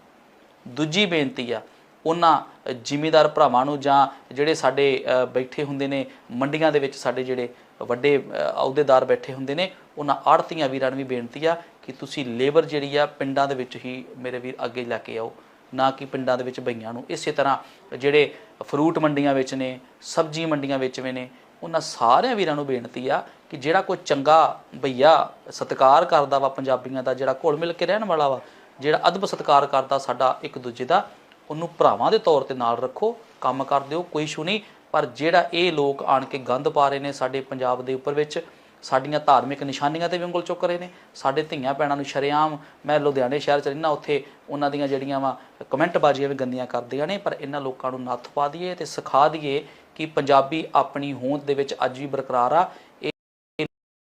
ਦੂਜੀ ਬੇਨਤੀ ਆ, ਉਹਨਾਂ ਜ਼ਿਮੀਦਾਰ ਭਰਾਵਾਂ ਨੂੰ ਜਾਂ ਜਿਹੜੇ ਸਾਡੇ ਬੈਠੇ ਹੁੰਦੇ ਨੇ, ਮੰਡੀਆਂ ਦੇ ਵਿੱਚ ਸਾਡੇ ਜਿਹੜੇ ਵੱਡੇ ਅਹੁਦੇਦਾਰ ਬੈਠੇ ਹੁੰਦੇ ਨੇ, ਉਹਨਾਂ ਆੜਤੀਆਂ ਵੀਰਾਂ ਨੂੰ ਵੀ ਬੇਨਤੀ ਆ ਕਿ ਤੁਸੀਂ ਲੇਬਰ ਜਿਹੜੀ ਆ ਪਿੰਡਾਂ ਦੇ ਵਿੱਚ ਹੀ ਮੇਰੇ ਵੀਰ ਅੱਗੇ ਲੈ ਕੇ ਆਓ, ਨਾ ਕਿ ਪਿੰਡਾਂ ਦੇ ਵਿੱਚ ਬਈਆਂ ਨੂੰ। ਇਸੇ ਤਰ੍ਹਾਂ ਜਿਹੜੇ ਫਰੂਟ ਮੰਡੀਆਂ ਵਿੱਚ ਨੇ, ਸਬਜ਼ੀ ਮੰਡੀਆਂ ਵਿੱਚ ਵੀ ਨੇ, ਉਹਨਾਂ ਸਾਰਿਆਂ ਵੀਰਾਂ ਨੂੰ ਬੇਨਤੀ ਆ ਕਿ ਜਿਹੜਾ ਕੋਈ ਚੰਗਾ ਬਈਆ ਸਤਿਕਾਰ ਕਰਦਾ ਵਾ ਪੰਜਾਬੀਆਂ ਦਾ, ਜਿਹੜਾ ਘੁਲ ਮਿਲ ਕੇ ਰਹਿਣ ਵਾਲਾ ਵਾ ਜਿਹੜਾ ਅਦਬ ਸਤਿਕਾਰ ਕਰਦਾ ਸਾਡਾ ਇੱਕ ਦੂਜੇ ਦਾ, ਉਹਨੂੰ ਭਰਾਵਾਂ ਦੇ ਤੌਰ ਤੇ ਨਾਲ ਰੱਖੋ, ਕੰਮ ਕਰ ਦਿਓ, ਕੋਈ ਇਸ਼ੂ ਨਹੀਂ। ਪਰ ਜਿਹੜਾ ਇਹ ਲੋਕ ਆਣ ਕੇ ਗੰਦ ਪਾ ਰਹੇ ਨੇ ਸਾਡੇ ਪੰਜਾਬ ਦੇ ਉੱਪਰ ਵਿੱਚ, ਸਾਡੀਆਂ ਧਾਰਮਿਕ ਨਿਸ਼ਾਨੀਆਂ ਤੇ ਵੀ ਉਂਗਲ ਚੁੱਕ ਰਹੇ ਨੇ। ਸਾਡੇ ਧੀਆਂ ਭੈਣਾਂ ਨੂੰ ਸ਼ਰੇਆਮ ਮੈਂ ਲੁਧਿਆਣੇ ਸ਼ਹਿਰ ਚ ਰਹਿਣਾ ਉੱਥੇ ਉਹਨਾਂ ਦੀਆਂ ਜਿਹੜੀਆਂ ਵਾ ਕਮੈਂਟ ਬਾਜ਼ੀਆਂ ਵੀ ਗੰਦੀਆਂ ਕਰਦੀਆਂ ਨੇ, ਪਰ ਇਹਨਾਂ ਲੋਕਾਂ ਨੂੰ ਨੱਥ ਪਾ ਦਈਏ ਤੇ ਸਿਖਾ ਦਈਏ ਕਿ ਪੰਜਾਬੀ ਆਪਣੀ ਹੋਂਦ ਦੇ ਵਿੱਚ ਅੱਜ ਵੀ ਬਰਕਰਾਰ ਆ। ਇਹ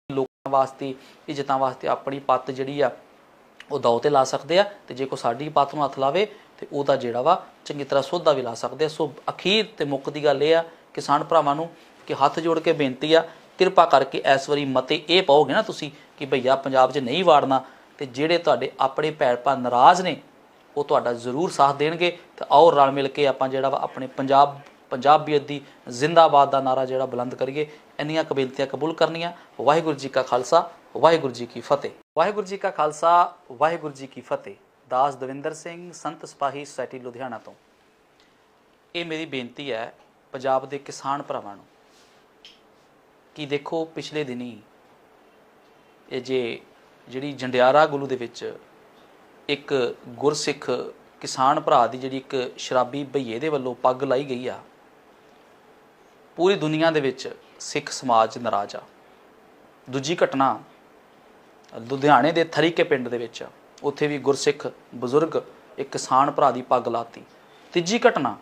ਲੋਕਾਂ ਵਾਸਤੇ ਇੱਜ਼ਤਾਂ ਵਾਸਤੇ ਆਪਣੀ ਪੱਤ ਜਿਹੜੀ ਆ ਉਹ ਦਾਅ ਤੇ ਲਾ ਸਕਦੇ ਆ ਤੇ ਜੇ ਕੋ ਸਾਡੀ ਪੱਤ ਨੂੰ ਹੱਥ ਲਾਵੇ ਤੇ ਉਹਦਾ ਜਿਹੜਾ ਵਾ ਚੰਗੀ ਤਰ੍ਹਾਂ ਸੋਧਾ ਵੀ ਲਾ ਸਕਦੇ ਆ। ਸੋ ਅਖੀਰ ਤੇ ਮੁੱਖ ਦੀ ਗੱਲ ਇਹ ਆ ਕਿਸਾਨ ਭਰਾਵਾਂ ਨੂੰ ਕਿ ਹੱਥ ਜੋੜ ਕੇ ਬੇਨਤੀ ਆ, ਕਿਰਪਾ ਕਰਕੇ ਇਸ ਵਾਰੀ ਮਤੇ ਇਹ ਪਾਓਗੇ ਨਾ ਤੁਸੀਂ ਕਿ ਭਈਆ ਪੰਜਾਬ 'ਚ ਨਹੀਂ ਵਾੜਨਾ ਤੇ ਜਿਹੜੇ ਤੁਹਾਡੇ ਆਪਣੇ ਭੈਣ ਭਰਾ ਨਾਰਾਜ਼ ਨੇ, ਉਹ ਤੁਹਾਡਾ ਜ਼ਰੂਰ ਸਾਥ ਦੇਣਗੇ ਤੇ ਆਓ ਰਲ ਮਿਲ ਕੇ ਆਪਾਂ ਜਿਹੜਾ ਵਾ ਆਪਣੇ ਪੰਜਾਬ, ਪੰਜਾਬੀਅਤ ਦੀ ਜ਼ਿੰਦਾਬਾਦ ਦਾ ਨਾਰਾ ਜਿਹੜਾ ਬੁਲੰਦ ਕਰੀਏ। ਇੰਨੀਆਂ ਕਬੀਲਤੀਆਂ ਕਬੂਲ ਕਰਨੀਆਂ। ਵਾਹਿਗੁਰੂ ਜੀ ਕਾ ਖਾਲਸਾ, ਵਾਹਿਗੁਰੂ ਜੀ ਕੀ ਫਤਿਹ। ਵਾਹਿਗੁਰੂ ਜੀ ਕਾ ਖਾਲਸਾ, ਵਾਹਿਗੁਰੂ ਜੀ ਕੀ ਫਤਿਹ। ਦਾਸ ਦਵਿੰਦਰ ਸਿੰਘ, ਸੰਤ ਸਿਪਾਹੀ ਸੁਸਾਇਟੀ ਲੁਧਿਆਣਾ ਤੋਂ। ਇਹ ਮੇਰੀ ਬੇਨਤੀ ਹੈ ਪੰਜਾਬ ਦੇ ਕਿਸਾਨ ਭਰਾਵਾਂ ਨੂੰ ਕਿ ਦੇਖੋ ਪਿਛਲੇ ਦਿਨੀ ਇਹ ਜੇ ਜਿਹੜੀ ਜੰਡਿਆਰਾ ਗੁਲੂ ਦੇ ਵਿੱਚ ਇੱਕ ਗੁਰਸਿੱਖ ਕਿਸਾਨ ਭਰਾ ਦੀ ਜਿਹੜੀ ਇੱਕ ਸ਼ਰਾਬੀ ਭਈਏ ਦੇ ਵੱਲੋਂ ਪੱਗ ਲਾਈ ਗਈ ਆ, ਪੂਰੀ ਦੁਨੀਆ ਦੇ ਵਿੱਚ ਸਿੱਖ ਸਮਾਜ ਨਾਰਾਜ਼ ਆ। ਦੂਜੀ ਘਟਨਾ ਲੁਧਿਆਣੇ ਦੇ ਥਰੀਕੇ ਪਿੰਡ ਦੇ ਵਿੱਚ ਉੱਥੇ ਵੀ ਗੁਰਸਿੱਖ ਬਜ਼ੁਰਗ ਇੱਕ ਕਿਸਾਨ ਭਰਾ ਦੀ ਪੱਗ ਲਾਤੀ। ਤੀਜੀ ਘਟਨਾ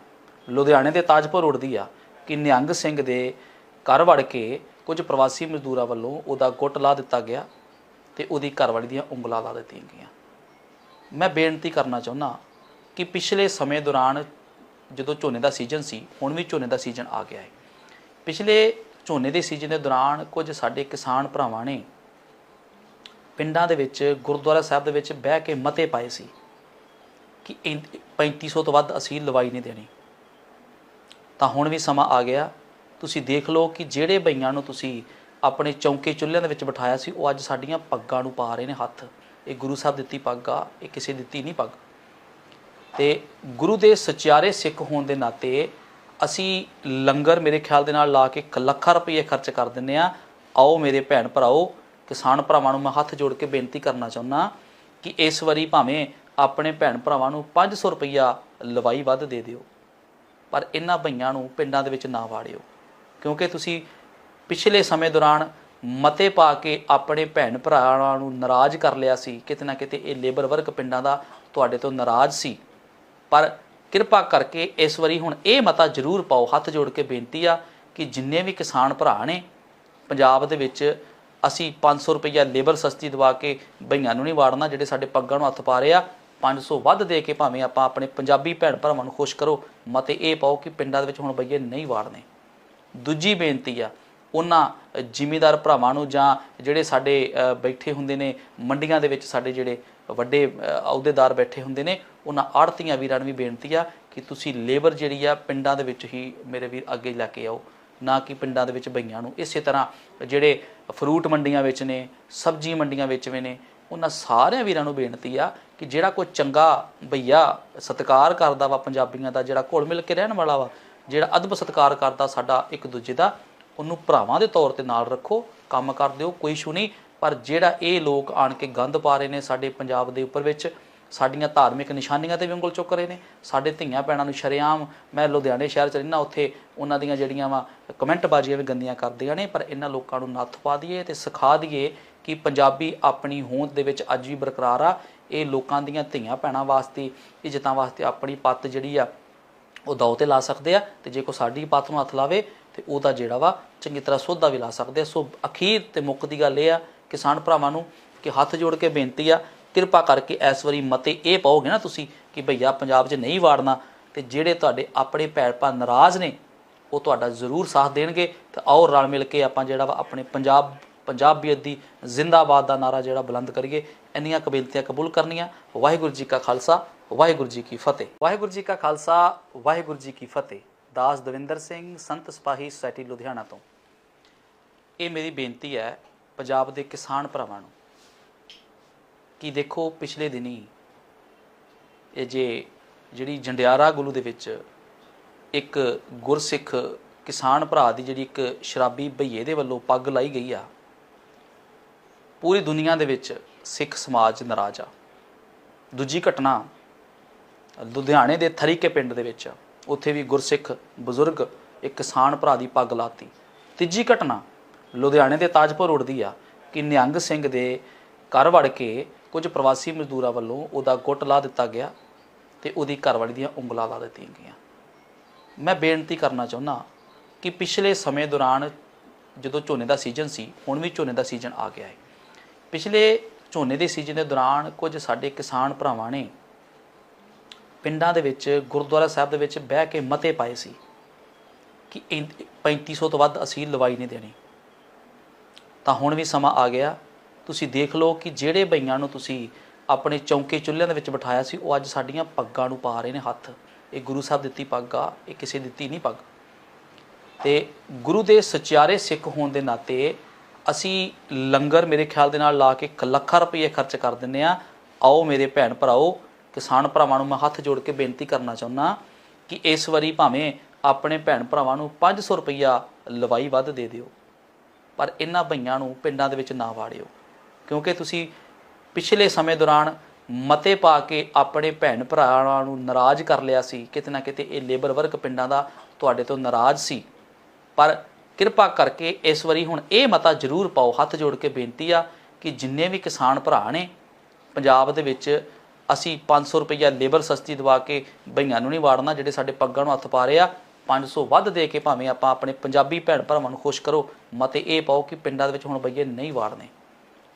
ਲੁਧਿਆਣੇ ਦੇ ਤਾਜਪੁਰ ਰੋਡ ਦੀ ਆ, ਕਿ ਨਿਹੰਗ ਸਿੰਘ ਦੇ ਘਰ ਵੜ ਕੇ ਕੁਝ ਪ੍ਰਵਾਸੀ ਮਜ਼ਦੂਰਾਂ ਵੱਲੋਂ ਉਹਦਾ ਗੁੱਟ ਲਾ ਦਿੱਤਾ ਗਿਆ ਤੇ ਉਹਦੀ ਘਰਵਾਲੀ ਦੀਆਂ ਉਂਗਲਾਂ ਲਾ ਦਿੱਤੀਆਂ ਗਈਆਂ। ਮੈਂ ਬੇਨਤੀ ਕਰਨਾ ਚਾਹੁੰਦਾ ਕਿ ਪਿਛਲੇ ਸਮੇਂ ਦੌਰਾਨ ਜਦੋਂ ਝੋਨੇ ਦਾ ਸੀਜ਼ਨ ਸੀ, ਹੁਣ ਵੀ ਝੋਨੇ ਦਾ ਸੀਜ਼ਨ ਆ ਗਿਆ ਹੈ। ਪਿਛਲੇ ਝੋਨੇ ਦੇ ਸੀਜ਼ਨ ਦੇ ਦੌਰਾਨ ਕੁਝ ਸਾਡੇ ਕਿਸਾਨ ਭਰਾਵਾਂ ਨੇ ਪਿੰਡਾਂ ਦੇ ਵਿੱਚ, ਗੁਰਦੁਆਰਾ ਸਾਹਿਬ ਦੇ ਵਿੱਚ ਬਹਿ ਕੇ ਮਤੇ ਪਾਏ ਸੀ ਕਿ ਇਨ- 3500 ਤੋਂ ਵੱਧ ਅਸੀਂ ਲਵਾਈ ਨਹੀਂ ਦੇਣੀ। ਤਾਂ ਹੁਣ ਵੀ ਸਮਾਂ ਆ ਗਿਆ। ਤੁਸੀਂ ਦੇਖ ਲਓ ਕਿ ਜਿਹੜੇ ਬਈਆਂ ਨੂੰ ਤੁਸੀਂ ਆਪਣੇ ਚੌਂਕੇ ਚੁੱਲ੍ਹਿਆਂ ਦੇ ਵਿੱਚ ਬਿਠਾਇਆ ਸੀ, ਉਹ ਅੱਜ ਸਾਡੀਆਂ ਪੱਗਾਂ ਨੂੰ ਪਾ ਰਹੇ ਨੇ ਹੱਥ। ਇਹ ਗੁਰੂ ਸਾਹਿਬ ਦਿੱਤੀ ਪੱਗ ਆ, ਇਹ ਕਿਸੇ ਦਿੱਤੀ ਨਹੀਂ ਪੱਗ। ਤੇ ਗੁਰੂ ਦੇ ਸਚਿਆਰੇ ਸਿੱਖ ਹੋਣ ਦੇ ਨਾਤੇ ਅਸੀਂ ਲੰਗਰ ਮੇਰੇ ਖਿਆਲ ਦੇ ਨਾਲ ਲਾ ਕੇ ਇੱਕ ਲੱਖਾਂ ਰੁਪਏ ਖਰਚ ਕਰ ਦਿੰਨੇ ਆ ਆਓ ਮੇਰੇ ਭੈਣ ਭਰਾਓ ਕਿਸਾਨ ਭਰਾਵਾਂ ਨੂੰ ਮੈਂ ਹੱਥ ਜੋੜ ਕੇ ਬੇਨਤੀ ਕਰਨਾ ਚਾਹੁੰਦਾ ਕਿ ਇਸ ਵਾਰੀ ਭਾਵੇਂ ਆਪਣੇ ਭੈਣ ਭਰਾਵਾਂ ਨੂੰ 500 ਰੁਪਈਆ ਲਵਾਈ ਵੱਧ ਦੇ ਦਿਓ, ਪਰ ਇਹਨਾਂ ਭਈਆਂ ਨੂੰ ਪਿੰਡਾਂ ਦੇ ਵਿੱਚ ਨਾ ਵਾੜਿਓ। ਕਿਉਂਕਿ ਤੁਸੀਂ ਪਿਛਲੇ ਸਮੇਂ ਦੌਰਾਨ ਮਤੇ ਪਾ ਕੇ ਆਪਣੇ ਭੈਣ ਭਰਾਵਾਂ ਨੂੰ ਨਾਰਾਜ਼ ਕਰ ਲਿਆ ਸੀ, ਕਿਤੇ ਨਾ ਕਿਤੇ ਇਹ ਲੇਬਰ ਵਰਕ ਪਿੰਡਾਂ ਦਾ ਤੁਹਾਡੇ ਤੋਂ ਨਾਰਾਜ਼ ਸੀ। ਪਰ ਕਿਰਪਾ ਕਰਕੇ ਇਸ ਵਾਰੀ ਹੁਣ ਇਹ ਮਤਾ ਜ਼ਰੂਰ ਪਾਓ, ਹੱਥ ਜੋੜ ਕੇ ਬੇਨਤੀ ਆ ਕਿ ਜਿੰਨੇ ਵੀ ਕਿਸਾਨ ਭਰਾ ਨੇ ਪੰਜਾਬ ਦੇ ਵਿੱਚ ਅਸੀਂ 500 ਰੁਪਈਆ ਲੇਬਰ ਸਸਤੀ ਦਵਾ ਕੇ ਬਈਆਂ ਨੂੰ ਨਹੀਂ ਵਾੜਨਾ, ਜਿਹੜੇ ਸਾਡੇ ਪੱਗਾਂ ਨੂੰ ਹੱਥ ਪਾ ਰਹੇ ਆ 500 ਵੱਧ ਦੇ ਕੇ ਭਾਵੇਂ ਆਪਾਂ ਆਪਣੇ ਪੰਜਾਬੀ ਭੈਣ ਭਰਾਵਾਂ ਨੂੰ ਖੁਸ਼ ਕਰੋ, ਮਤੇ ਇਹ ਪਾਓ ਕਿ ਪਿੰਡਾਂ ਦੇ ਵਿੱਚ ਹੁਣ ਬਈਏ ਨਹੀਂ ਵਾੜਨੇ। ਦੂਜੀ ਬੇਨਤੀ ਆ, ਉਹਨਾਂ ਜ਼ਿਮੀਦਾਰ ਭਰਾਵਾਂ ਨੂੰ ਜਾਂ ਜਿਹੜੇ ਸਾਡੇ ਬੈਠੇ ਹੁੰਦੇ ਨੇ, ਮੰਡੀਆਂ ਦੇ ਵਿੱਚ ਸਾਡੇ ਜਿਹੜੇ ਵੱਡੇ ਅਹੁਦੇਦਾਰ ਬੈਠੇ ਹੁੰਦੇ ਨੇ, ਉਹਨਾਂ ਆੜਤੀਆਂ ਵੀਰਾਂ ਨੂੰ ਵੀ ਬੇਨਤੀ ਆ ਕਿ ਤੁਸੀਂ ਲੇਬਰ ਜਿਹੜੀ ਆ ਪਿੰਡਾਂ ਦੇ ਵਿੱਚ ਹੀ ਮੇਰੇ ਵੀਰ ਅੱਗੇ ਲੈ ਕੇ ਆਓ। ਨਾ ਕਿ ਪਿੰਡਾਂ ਦੇ ਵਿੱਚ ਬਈਆਂ ਨੂੰ। ਇਸੇ ਤਰ੍ਹਾਂ ਜਿਹੜੇ ਫਰੂਟ ਮੰਡੀਆਂ ਵਿੱਚ ਨੇ, ਸਬਜ਼ੀ ਮੰਡੀਆਂ ਵਿੱਚ ਵੀ ਨੇ, ਉਹਨਾਂ ਸਾਰਿਆਂ ਵੀਰਾਂ ਨੂੰ ਬੇਨਤੀ ਆ ਕਿ ਜਿਹੜਾ ਕੋਈ ਚੰਗਾ ਭਈਆ ਸਤਿਕਾਰ ਕਰਦਾ ਵਾ ਪੰਜਾਬੀਆਂ ਦਾ, ਜਿਹੜਾ ਘੁਲ ਮਿਲ ਕੇ ਰਹਿਣ ਵਾਲਾ ਵਾ, ਜਿਹੜਾ ਅਦਬ ਸਤਿਕਾਰ ਕਰਦਾ ਸਾਡਾ ਇੱਕ ਦੂਜੇ ਦਾ, ਉਹਨੂੰ ਭਰਾਵਾਂ ਦੇ ਤੌਰ ਤੇ ਨਾਲ ਰੱਖੋ, ਕੰਮ ਕਰ ਦਿਓ, ਕੋਈ ਇਸ਼ੂ ਨਹੀਂ। ਪਰ ਜਿਹੜਾ ਇਹ ਲੋਕ ਆਣ ਕੇ ਗੰਦ ਪਾ ਰਹੇ ਨੇ ਸਾਡੇ ਪੰਜਾਬ ਦੇ ਉੱਪਰ ਵਿੱਚ ਸਾਡੀਆਂ ਧਾਰਮਿਕ ਨਿਸ਼ਾਨੀਆਂ ਤੇ ਵੀ ਉਂਗਲ ਚੁੱਕ ਰਹੇ ਨੇ। ਸਾਡੇ ਧੀਆਂ ਭੈਣਾਂ ਨੂੰ ਸ਼ਰੇਆਮ ਮੈਂ ਲੁਧਿਆਣੇ ਸ਼ਹਿਰ ਚ ਰਹਿਣਾ ਉੱਥੇ ਉਹਨਾਂ ਦੀਆਂ ਜਿਹੜੀਆਂ ਵਾ ਕਮੈਂਟ ਬਾਜ਼ੀਆਂ ਵੀ ਗੰਦੀਆਂ ਕਰਦੀਆਂ ਨੇ, ਪਰ ਇਹਨਾਂ ਲੋਕਾਂ ਨੂੰ ਨੱਥ ਪਾ ਦਈਏ ਤੇ ਸਿਖਾ ਦਈਏ ਕਿ ਪੰਜਾਬੀ ਆਪਣੀ ਹੋਂਦ ਦੇ ਵਿੱਚ ਅੱਜ ਵੀ ਬਰਕਰਾਰ ਆ। ਇਹ ਲੋਕਾਂ ਦੀਆਂ ਧੀਆਂ ਭੈਣਾਂ ਵਾਸਤੇ ਇੱਜ਼ਤਾਂ ਵਾਸਤੇ ਆਪਣੀ ਪੱਤ ਜਿਹੜੀ ਆ, ਉਹ ਦਾਅ ਤੇ ਲਾ ਸਕਦੇ ਆ ਤੇ ਜੇ ਕੋ ਸਾਡੀ ਪੱਤ ਨੂੰ ਹੱਥ ਲਾਵੇ ਤੇ ਉਹਦਾ ਜਿਹੜਾ ਵਾ ਚੰਗੀ ਤਰ੍ਹਾਂ ਸੋਧਾ ਵੀ ਲਾ ਸਕਦੇ ਆ। ਸੋ ਅਖੀਰ ਤੇ ਮੁੱਕ ਦੀ ਗੱਲ ਇਹ ਆ ਕਿਸਾਨ ਭਰਾਵਾਂ ਨੂੰ ਕਿ ਹੱਥ ਜੋੜ ਕੇ ਬੇਨਤੀ ਆ ਕਿਰਪਾ ਕਰਕੇ ਇਸ ਵਾਰੀ ਮਤੇ ਇਹ ਪਾਓਗੇ ਨਾ ਤੁਸੀਂ ਕਿ ਭਈਆ ਪੰਜਾਬ 'ਚ ਨਹੀਂ ਵਾੜਨਾ ਤੇ ਜਿਹੜੇ ਤੁਹਾਡੇ ਆਪਣੇ ਭੈਣ ਭਰਾ ਨਾਰਾਜ਼ ਨੇ, ਉਹ ਤੁਹਾਡਾ ਜ਼ਰੂਰ ਸਾਥ ਦੇਣਗੇ ਤੇ ਆਓ ਰਲ ਮਿਲ ਕੇ ਆਪਾਂ ਜਿਹੜਾ ਵਾ ਆਪਣੇ ਪੰਜਾਬ, ਪੰਜਾਬੀਅਤ ਦੀ ਜ਼ਿੰਦਾਬਾਦ ਦਾ ਨਾਰਾ ਜਿਹੜਾ ਬੁਲੰਦ ਕਰੀਏ। ਇੰਨੀਆਂ ਕਬੀਲਤੀਆਂ ਕਬੂਲ ਕਰਨੀਆਂ। ਵਾਹਿਗੁਰੂ ਜੀ ਕਾ ਖਾਲਸਾ, ਵਾਹਿਗੁਰੂ ਜੀ ਕੀ ਫਤਿਹ। ਵਾਹਿਗੁਰੂ ਜੀ ਕਾ ਖਾਲਸਾ, ਵਾਹਿਗੁਰੂ ਜੀ ਕੀ ਫਤਿਹ। ਦਾਸ ਦਵਿੰਦਰ ਸਿੰਘ, ਸੰਤ ਸਿਪਾਹੀ ਸੋਸਾਇਟੀ ਲੁਧਿਆਣਾ ਤੋਂ। ਇਹ ਮੇਰੀ ਬੇਨਤੀ ਹੈ ਪੰਜਾਬ ਦੇ ਕਿਸਾਨ ਭਰਾਵਾਂ ਨੂੰ। ਕਿ ਦੇਖੋ ਪਿਛਲੇ ਦਿਨੀ ਇਹ ਜੇ ਜਿਹੜੀ ਜੰਡਿਆਰਾ ਗੁਲੂ ਦੇ ਵਿੱਚ ਇੱਕ ਗੁਰਸਿੱਖ ਕਿਸਾਨ ਭਰਾ ਦੀ ਜਿਹੜੀ ਇੱਕ ਸ਼ਰਾਬੀ ਭਈਏ ਦੇ ਵੱਲੋਂ ਪੱਗ ਲਾਈ ਗਈ ਆ, ਪੂਰੀ ਦੁਨੀਆ ਦੇ ਵਿੱਚ ਸਿੱਖ ਸਮਾਜ ਨਾਰਾਜ਼ ਆ। ਦੂਜੀ ਘਟਨਾ ਲੁਧਿਆਣੇ ਦੇ ਥਰੀਕੇ ਪਿੰਡ ਦੇ ਵਿੱਚ ਉੱਥੇ ਵੀ ਗੁਰਸਿੱਖ ਬਜ਼ੁਰਗ ਇੱਕ ਕਿਸਾਨ ਭਰਾ ਦੀ ਪੱਗ ਲਾਤੀ। ਤੀਜੀ ਘਟਨਾ ਲੁਧਿਆਣੇ ਦੇ ਤਾਜਪੁਰ ਰੋਡ ਦੀ ਆ ਕਿ ਨਿਹੰਗ ਸਿੰਘ ਦੇ ਘਰ ਵੜ ਕੇ ਕੁਝ ਪ੍ਰਵਾਸੀ ਮਜ਼ਦੂਰਾਂ ਵੱਲੋਂ ਉਹਦਾ ਗੁੱਟ ਲਾ ਦਿੱਤਾ ਗਿਆ ਤੇ ਉਹਦੀ ਘਰਵਾਲੀ ਦੀਆਂ ਉਂਗਲਾਂ ਲਾ ਦਿੱਤੀਆਂ ਗਈਆਂ। ਮੈਂ ਬੇਨਤੀ ਕਰਨਾ ਚਾਹੁੰਦਾ ਕਿ ਪਿਛਲੇ ਸਮੇਂ ਦੌਰਾਨ ਜਦੋਂ ਝੋਨੇ ਦਾ ਸੀਜ਼ਨ ਸੀ, ਹੁਣ ਵੀ ਝੋਨੇ ਦਾ ਸੀਜ਼ਨ ਆ ਗਿਆ ਹੈ। ਪਿਛਲੇ ਝੋਨੇ ਦੇ ਸੀਜ਼ਨ ਦੇ ਦੌਰਾਨ ਕੁਝ ਸਾਡੇ ਕਿਸਾਨ ਭਰਾਵਾਂ ਨੇ ਪਿੰਡਾਂ ਦੇ ਵਿੱਚ, ਗੁਰਦੁਆਰਾ ਸਾਹਿਬ ਦੇ ਵਿੱਚ ਬਹਿ ਕੇ ਮਤੇ ਪਾਏ ਸੀ ਕਿ ਇਨ- 3500 ਤੋਂ ਵੱਧ ਅਸੀਂ ਲਵਾਈ ਨਹੀਂ ਦੇਣੀ। ਤਾਂ ਹੁਣ ਵੀ ਸਮਾਂ ਆ ਗਿਆ ਤੁਸੀਂ ਦੇਖ ਲਓ ਕਿ ਜਿਹੜੇ ਬਈਆਂ ਨੂੰ ਤੁਸੀਂ ਆਪਣੇ ਚੌਂਕੇ ਚੁੱਲ੍ਹਿਆਂ ਦੇ ਵਿੱਚ ਬਿਠਾਇਆ ਸੀ, ਉਹ ਅੱਜ ਸਾਡੀਆਂ ਪੱਗਾਂ ਨੂੰ ਪਾ ਰਹੇ ਨੇ ਹੱਥ। ਇਹ ਗੁਰੂ ਸਾਹਿਬ ਦਿੱਤੀ ਪੱਗ ਆ, ਇਹ ਕਿਸੇ ਦਿੱਤੀ ਨਹੀਂ ਪੱਗ। ਤੇ ਗੁਰੂ ਦੇ ਸਚਿਆਰੇ ਸਿੱਖ ਹੋਣ ਦੇ ਨਾਤੇ ਅਸੀਂ ਲੰਗਰ ਮੇਰੇ ਖਿਆਲ ਦੇ ਨਾਲ ਲਾ ਕੇ ਲੱਖਾਂ ਰੁਪਏ ਖਰਚ ਕਰ ਦਿੰਨੇ ਆ ਆਓ ਮੇਰੇ ਭੈਣ ਭਰਾਓ, ਕਿਸਾਨ ਭਰਾਵਾਂ ਨੂੰ ਮੈਂ ਹੱਥ ਜੋੜ ਕੇ ਬੇਨਤੀ ਕਰਨਾ ਚਾਹੁੰਦਾ ਕਿ ਇਸ ਵਾਰੀ ਭਾਵੇਂ ਆਪਣੇ ਭੈਣ ਭਰਾਵਾਂ ਨੂੰ 500 ਰੁਪਈਆ ਲਵਾਈ ਵੱਧ ਦੇ ਦਿਓ, ਪਰ ਇਹਨਾਂ ਭਈਆਂ ਨੂੰ ਪਿੰਡਾਂ ਦੇ ਵਿੱਚ ਨਾ ਵਾੜਿਓ। ਕਿਉਂਕਿ ਤੁਸੀਂ ਪਿਛਲੇ ਸਮੇਂ ਦੌਰਾਨ ਮਤੇ ਪਾ ਕੇ ਆਪਣੇ ਭੈਣ ਭਰਾਵਾਂ ਨੂੰ ਨਾਰਾਜ਼ ਕਰ ਲਿਆ ਸੀ, ਕਿਤੇ ਨਾ ਕਿਤੇ ਇਹ ਲੇਬਰ ਵਰਕ ਪਿੰਡਾਂ ਦਾ ਤੁਹਾਡੇ ਤੋਂ ਨਾਰਾਜ਼ ਸੀ। ਪਰ ਕਿਰਪਾ ਕਰਕੇ ਇਸ ਵਾਰੀ ਹੁਣ ਇਹ ਮਤਾ ਜ਼ਰੂਰ ਪਾਓ, ਹੱਥ ਜੋੜ ਕੇ ਬੇਨਤੀ ਆ ਕਿ ਜਿੰਨੇ ਵੀ ਕਿਸਾਨ ਭਰਾ ਨੇ, ਪੰਜਾਬ ਦੇ ਵਿੱਚ ਅਸੀਂ 500 ਰੁਪਈਆ ਲੇਬਰ ਸਸਤੀ ਦਵਾ ਕੇ ਬਈਆਂ ਨੂੰ ਨਹੀਂ ਵਾੜਨਾ, ਜਿਹੜੇ ਸਾਡੇ ਪੱਗਾਂ ਨੂੰ ਹੱਥ ਪਾ ਰਹੇ ਆ 500 ਵੱਧ ਦੇ ਕੇ ਭਾਵੇਂ ਆਪਾਂ ਆਪਣੇ ਪੰਜਾਬੀ ਭੈਣ ਭਰਾਵਾਂ ਨੂੰ ਖੁਸ਼ ਕਰੋ, ਮਤੇ ਇਹ ਪਾਓ ਕਿ ਪਿੰਡਾਂ ਦੇ ਵਿੱਚ ਹੁਣ ਬਈਏ ਨਹੀਂ ਵਾੜਨੇ।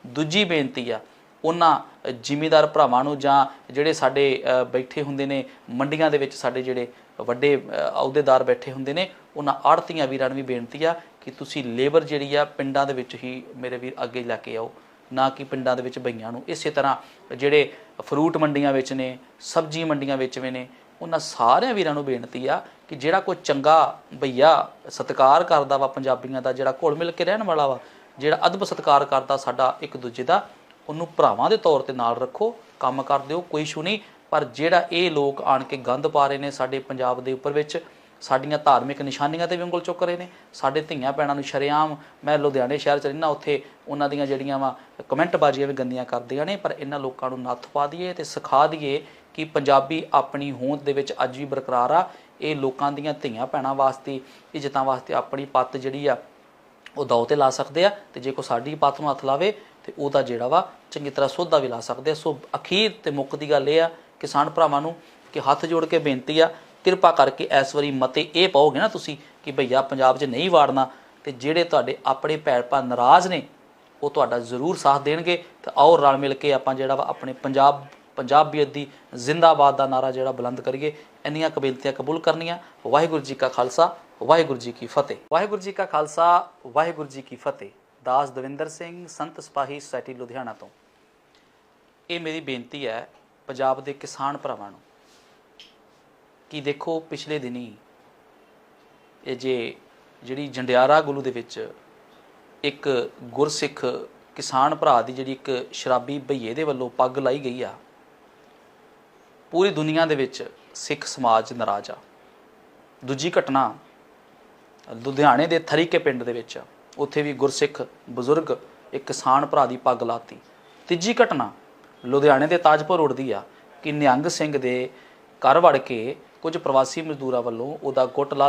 ਦੂਜੀ ਬੇਨਤੀ ਆ, ਉਹਨਾਂ ਜ਼ਿਮੀਦਾਰ ਭਰਾਵਾਂ ਨੂੰ ਜਾਂ ਜਿਹੜੇ ਸਾਡੇ ਬੈਠੇ ਹੁੰਦੇ ਨੇ, ਮੰਡੀਆਂ ਦੇ ਵਿੱਚ ਸਾਡੇ ਜਿਹੜੇ ਵੱਡੇ ਅਹੁਦੇਦਾਰ ਬੈਠੇ ਹੁੰਦੇ ਨੇ, ਉਹਨਾਂ ਆੜਤੀਆਂ ਵੀਰਾਂ ਨੂੰ ਵੀ ਬੇਨਤੀ ਆ ਕਿ ਤੁਸੀਂ ਲੇਬਰ ਜਿਹੜੀ ਆ ਪਿੰਡਾਂ ਦੇ ਵਿੱਚ ਹੀ ਮੇਰੇ ਵੀਰ ਅੱਗੇ ਲੈ ਕੇ ਆਓ, ਨਾ ਕਿ ਪਿੰਡਾਂ ਦੇ ਵਿੱਚ ਬਈਆਂ ਨੂੰ। ਇਸੇ ਤਰ੍ਹਾਂ ਜਿਹੜੇ ਫਰੂਟ ਮੰਡੀਆਂ ਵਿੱਚ ਨੇ, ਸਬਜ਼ੀ ਮੰਡੀਆਂ ਵਿੱਚ ਵੀ ਨੇ, ਉਹਨਾਂ ਸਾਰਿਆਂ ਵੀਰਾਂ ਨੂੰ ਬੇਨਤੀ ਆ ਕਿ ਜਿਹੜਾ ਕੋਈ ਚੰਗਾ ਭਈਆ ਸਤਿਕਾਰ ਕਰਦਾ ਵਾ ਪੰਜਾਬੀਆਂ ਦਾ, ਜਿਹੜਾ ਘੁਲ ਮਿਲ ਕੇ ਰਹਿਣ ਵਾਲਾ ਵਾ ਜਿਹੜਾ ਅਦਬ ਸਤਿਕਾਰ ਕਰਦਾ ਸਾਡਾ ਇੱਕ ਦੂਜੇ ਦਾ, ਉਹਨੂੰ ਭਰਾਵਾਂ ਦੇ ਤੌਰ ਤੇ ਨਾਲ ਰੱਖੋ, ਕੰਮ ਕਰ ਦਿਓ, ਕੋਈ ਇਸ਼ੂ ਨਹੀਂ। ਪਰ ਜਿਹੜਾ ਇਹ ਲੋਕ ਆਣ ਕੇ ਗੰਦ ਪਾ ਰਹੇ ਨੇ ਸਾਡੇ ਪੰਜਾਬ ਦੇ ਉੱਪਰ ਵਿੱਚ, ਸਾਡੀਆਂ ਧਾਰਮਿਕ ਨਿਸ਼ਾਨੀਆਂ ਤੇ ਵੀ ਉਂਗਲ ਚੁੱਕ ਰਹੇ ਨੇ। ਸਾਡੇ ਧੀਆਂ ਭੈਣਾਂ ਨੂੰ ਸ਼ਰੇਆਮ ਮੈਂ ਲੁਧਿਆਣੇ ਸ਼ਹਿਰ ਚ ਰਹਿਣਾ ਉੱਥੇ ਉਹਨਾਂ ਦੀਆਂ ਜਿਹੜੀਆਂ ਵਾ ਕਮੈਂਟ ਬਾਜ਼ੀਆਂ ਵੀ ਗੰਦੀਆਂ ਕਰਦੀਆਂ ਨੇ, ਪਰ ਇਹਨਾਂ ਲੋਕਾਂ ਨੂੰ ਨੱਥ ਪਾ ਦਈਏ ਤੇ ਸਿਖਾ ਦਈਏ ਕਿ ਪੰਜਾਬੀ ਆਪਣੀ ਹੋਂਦ ਦੇ ਵਿੱਚ ਅੱਜ ਵੀ ਬਰਕਰਾਰ ਆ। ਇਹ ਲੋਕਾਂ ਦੀਆਂ ਧੀਆਂ ਭੈਣਾਂ ਵਾਸਤੇ, ਇੱਜ਼ਤਾਂ ਵਾਸਤੇ ਆਪਣੀ ਪੱਤ ਜਿਹੜੀ ਆ ਉਹ ਦਾਅ ਤੇ ਲਾ ਸਕਦੇ ਆ ਤੇ ਜੇ ਕੋ ਸਾਡੀ ਪੱਤ ਨੂੰ ਹੱਥ ਲਾਵੇ ਤੇ ਉਹਦਾ ਜਿਹੜਾ ਵਾ ਚੰਗੀ ਤਰ੍ਹਾਂ ਸੋਧਾ ਵੀ ਲਾ ਸਕਦੇ ਆ। ਸੋ ਅਖੀਰ ਤੇ ਮੁੱਕ ਦੀ ਗੱਲ ਇਹ ਆ, ਕਿਸਾਨ ਭਰਾਵਾਂ ਨੂੰ ਕਿ ਹੱਥ ਜੋੜ ਕੇ ਬੇਨਤੀ ਆ, ਕਿਰਪਾ ਕਰਕੇ ਇਸ ਵਾਰੀ ਮਤੇ ਇਹ ਪਾਓਗੇ ਨਾ ਤੁਸੀਂ ਕਿ ਭਈਆ ਪੰਜਾਬ 'ਚ ਨਹੀਂ ਵਾੜਨਾ ਤੇ ਜਿਹੜੇ ਤੁਹਾਡੇ ਆਪਣੇ ਭੈਣ ਭਰਾ ਨਾਰਾਜ਼ ਨੇ, ਉਹ ਤੁਹਾਡਾ ਜ਼ਰੂਰ ਸਾਥ ਦੇਣਗੇ ਤੇ ਆਓ ਰਲ ਮਿਲ ਕੇ ਆਪਾਂ ਜਿਹੜਾ ਵਾ ਆਪਣੇ ਪੰਜਾਬ, ਪੰਜਾਬੀਅਤ ਦੀ ਜ਼ਿੰਦਾਬਾਦ ਦਾ ਨਾਰਾ ਜਿਹੜਾ ਬੁਲੰਦ ਕਰੀਏ। ਇੰਨੀਆਂ ਕਬੀਲਤੀਆਂ ਕਬੂਲ ਕਰਨੀਆਂ। ਵਾਹਿਗੁਰੂ ਜੀ ਕਾ ਖਾਲਸਾ ਵਾਹਿਗੁਰੂ ਜੀ ਕੀ ਫਤਿਹ। ਵਾਹਿਗੁਰੂ ਜੀ ਕਾ ਖਾਲਸਾ, ਵਾਹਿਗੁਰੂ ਜੀ ਕੀ ਫਤਿਹ। ਦਾਸ ਦਵਿੰਦਰ ਸਿੰਘ, ਸੰਤ ਸਿਪਾਹੀ ਸੋਸਾਇਟੀ ਲੁਧਿਆਣਾ ਤੋਂ। ਇਹ ਮੇਰੀ ਬੇਨਤੀ ਹੈ ਪੰਜਾਬ ਦੇ ਕਿਸਾਨ ਭਰਾਵਾਂ ਨੂੰ ਕਿ ਦੇਖੋ ਪਿਛਲੇ ਦਿਨੀ ਇਹ ਜੇ ਜਿਹੜੀ ਜੰਡਿਆਰਾ ਗੁਲੂ ਦੇ ਵਿੱਚ ਇੱਕ ਗੁਰਸਿੱਖ ਕਿਸਾਨ ਭਰਾ ਦੀ ਜਿਹੜੀ ਇੱਕ ਸ਼ਰਾਬੀ ਭਈਏ ਦੇ ਵੱਲੋਂ ਪੱਗ ਲਾਈ ਗਈ ਆ, ਪੂਰੀ ਦੁਨੀਆ ਦੇ ਵਿੱਚ ਸਿੱਖ ਸਮਾਜ ਨਾਰਾਜ਼ ਆ। ਦੂਜੀ ਘਟਨਾ ਲੁਧਿਆਣੇ ਦੇ ਥਰੀਕੇ ਪਿੰਡ ਦੇ ਵਿੱਚ ਉੱਥੇ ਵੀ ਗੁਰਸਿੱਖ ਬਜ਼ੁਰਗ ਇੱਕ ਕਿਸਾਨ ਭਰਾ ਦੀ ਪੱਗ ਲਾਤੀ। ਤੀਜੀ ਘਟਨਾ ਲੁਧਿਆਣੇ ਦੇ ਤਾਜਪੁਰ ਰੋਡ ਦੀ ਆ, ਕਿ ਨਿਹੰਗ ਸਿੰਘ ਦੇ ਘਰ ਵੜ ਕੇ ਕੁਝ ਪ੍ਰਵਾਸੀ ਮਜ਼ਦੂਰਾਂ ਵੱਲੋਂ ਉਹਦਾ ਗੁੱਟ ਲਾ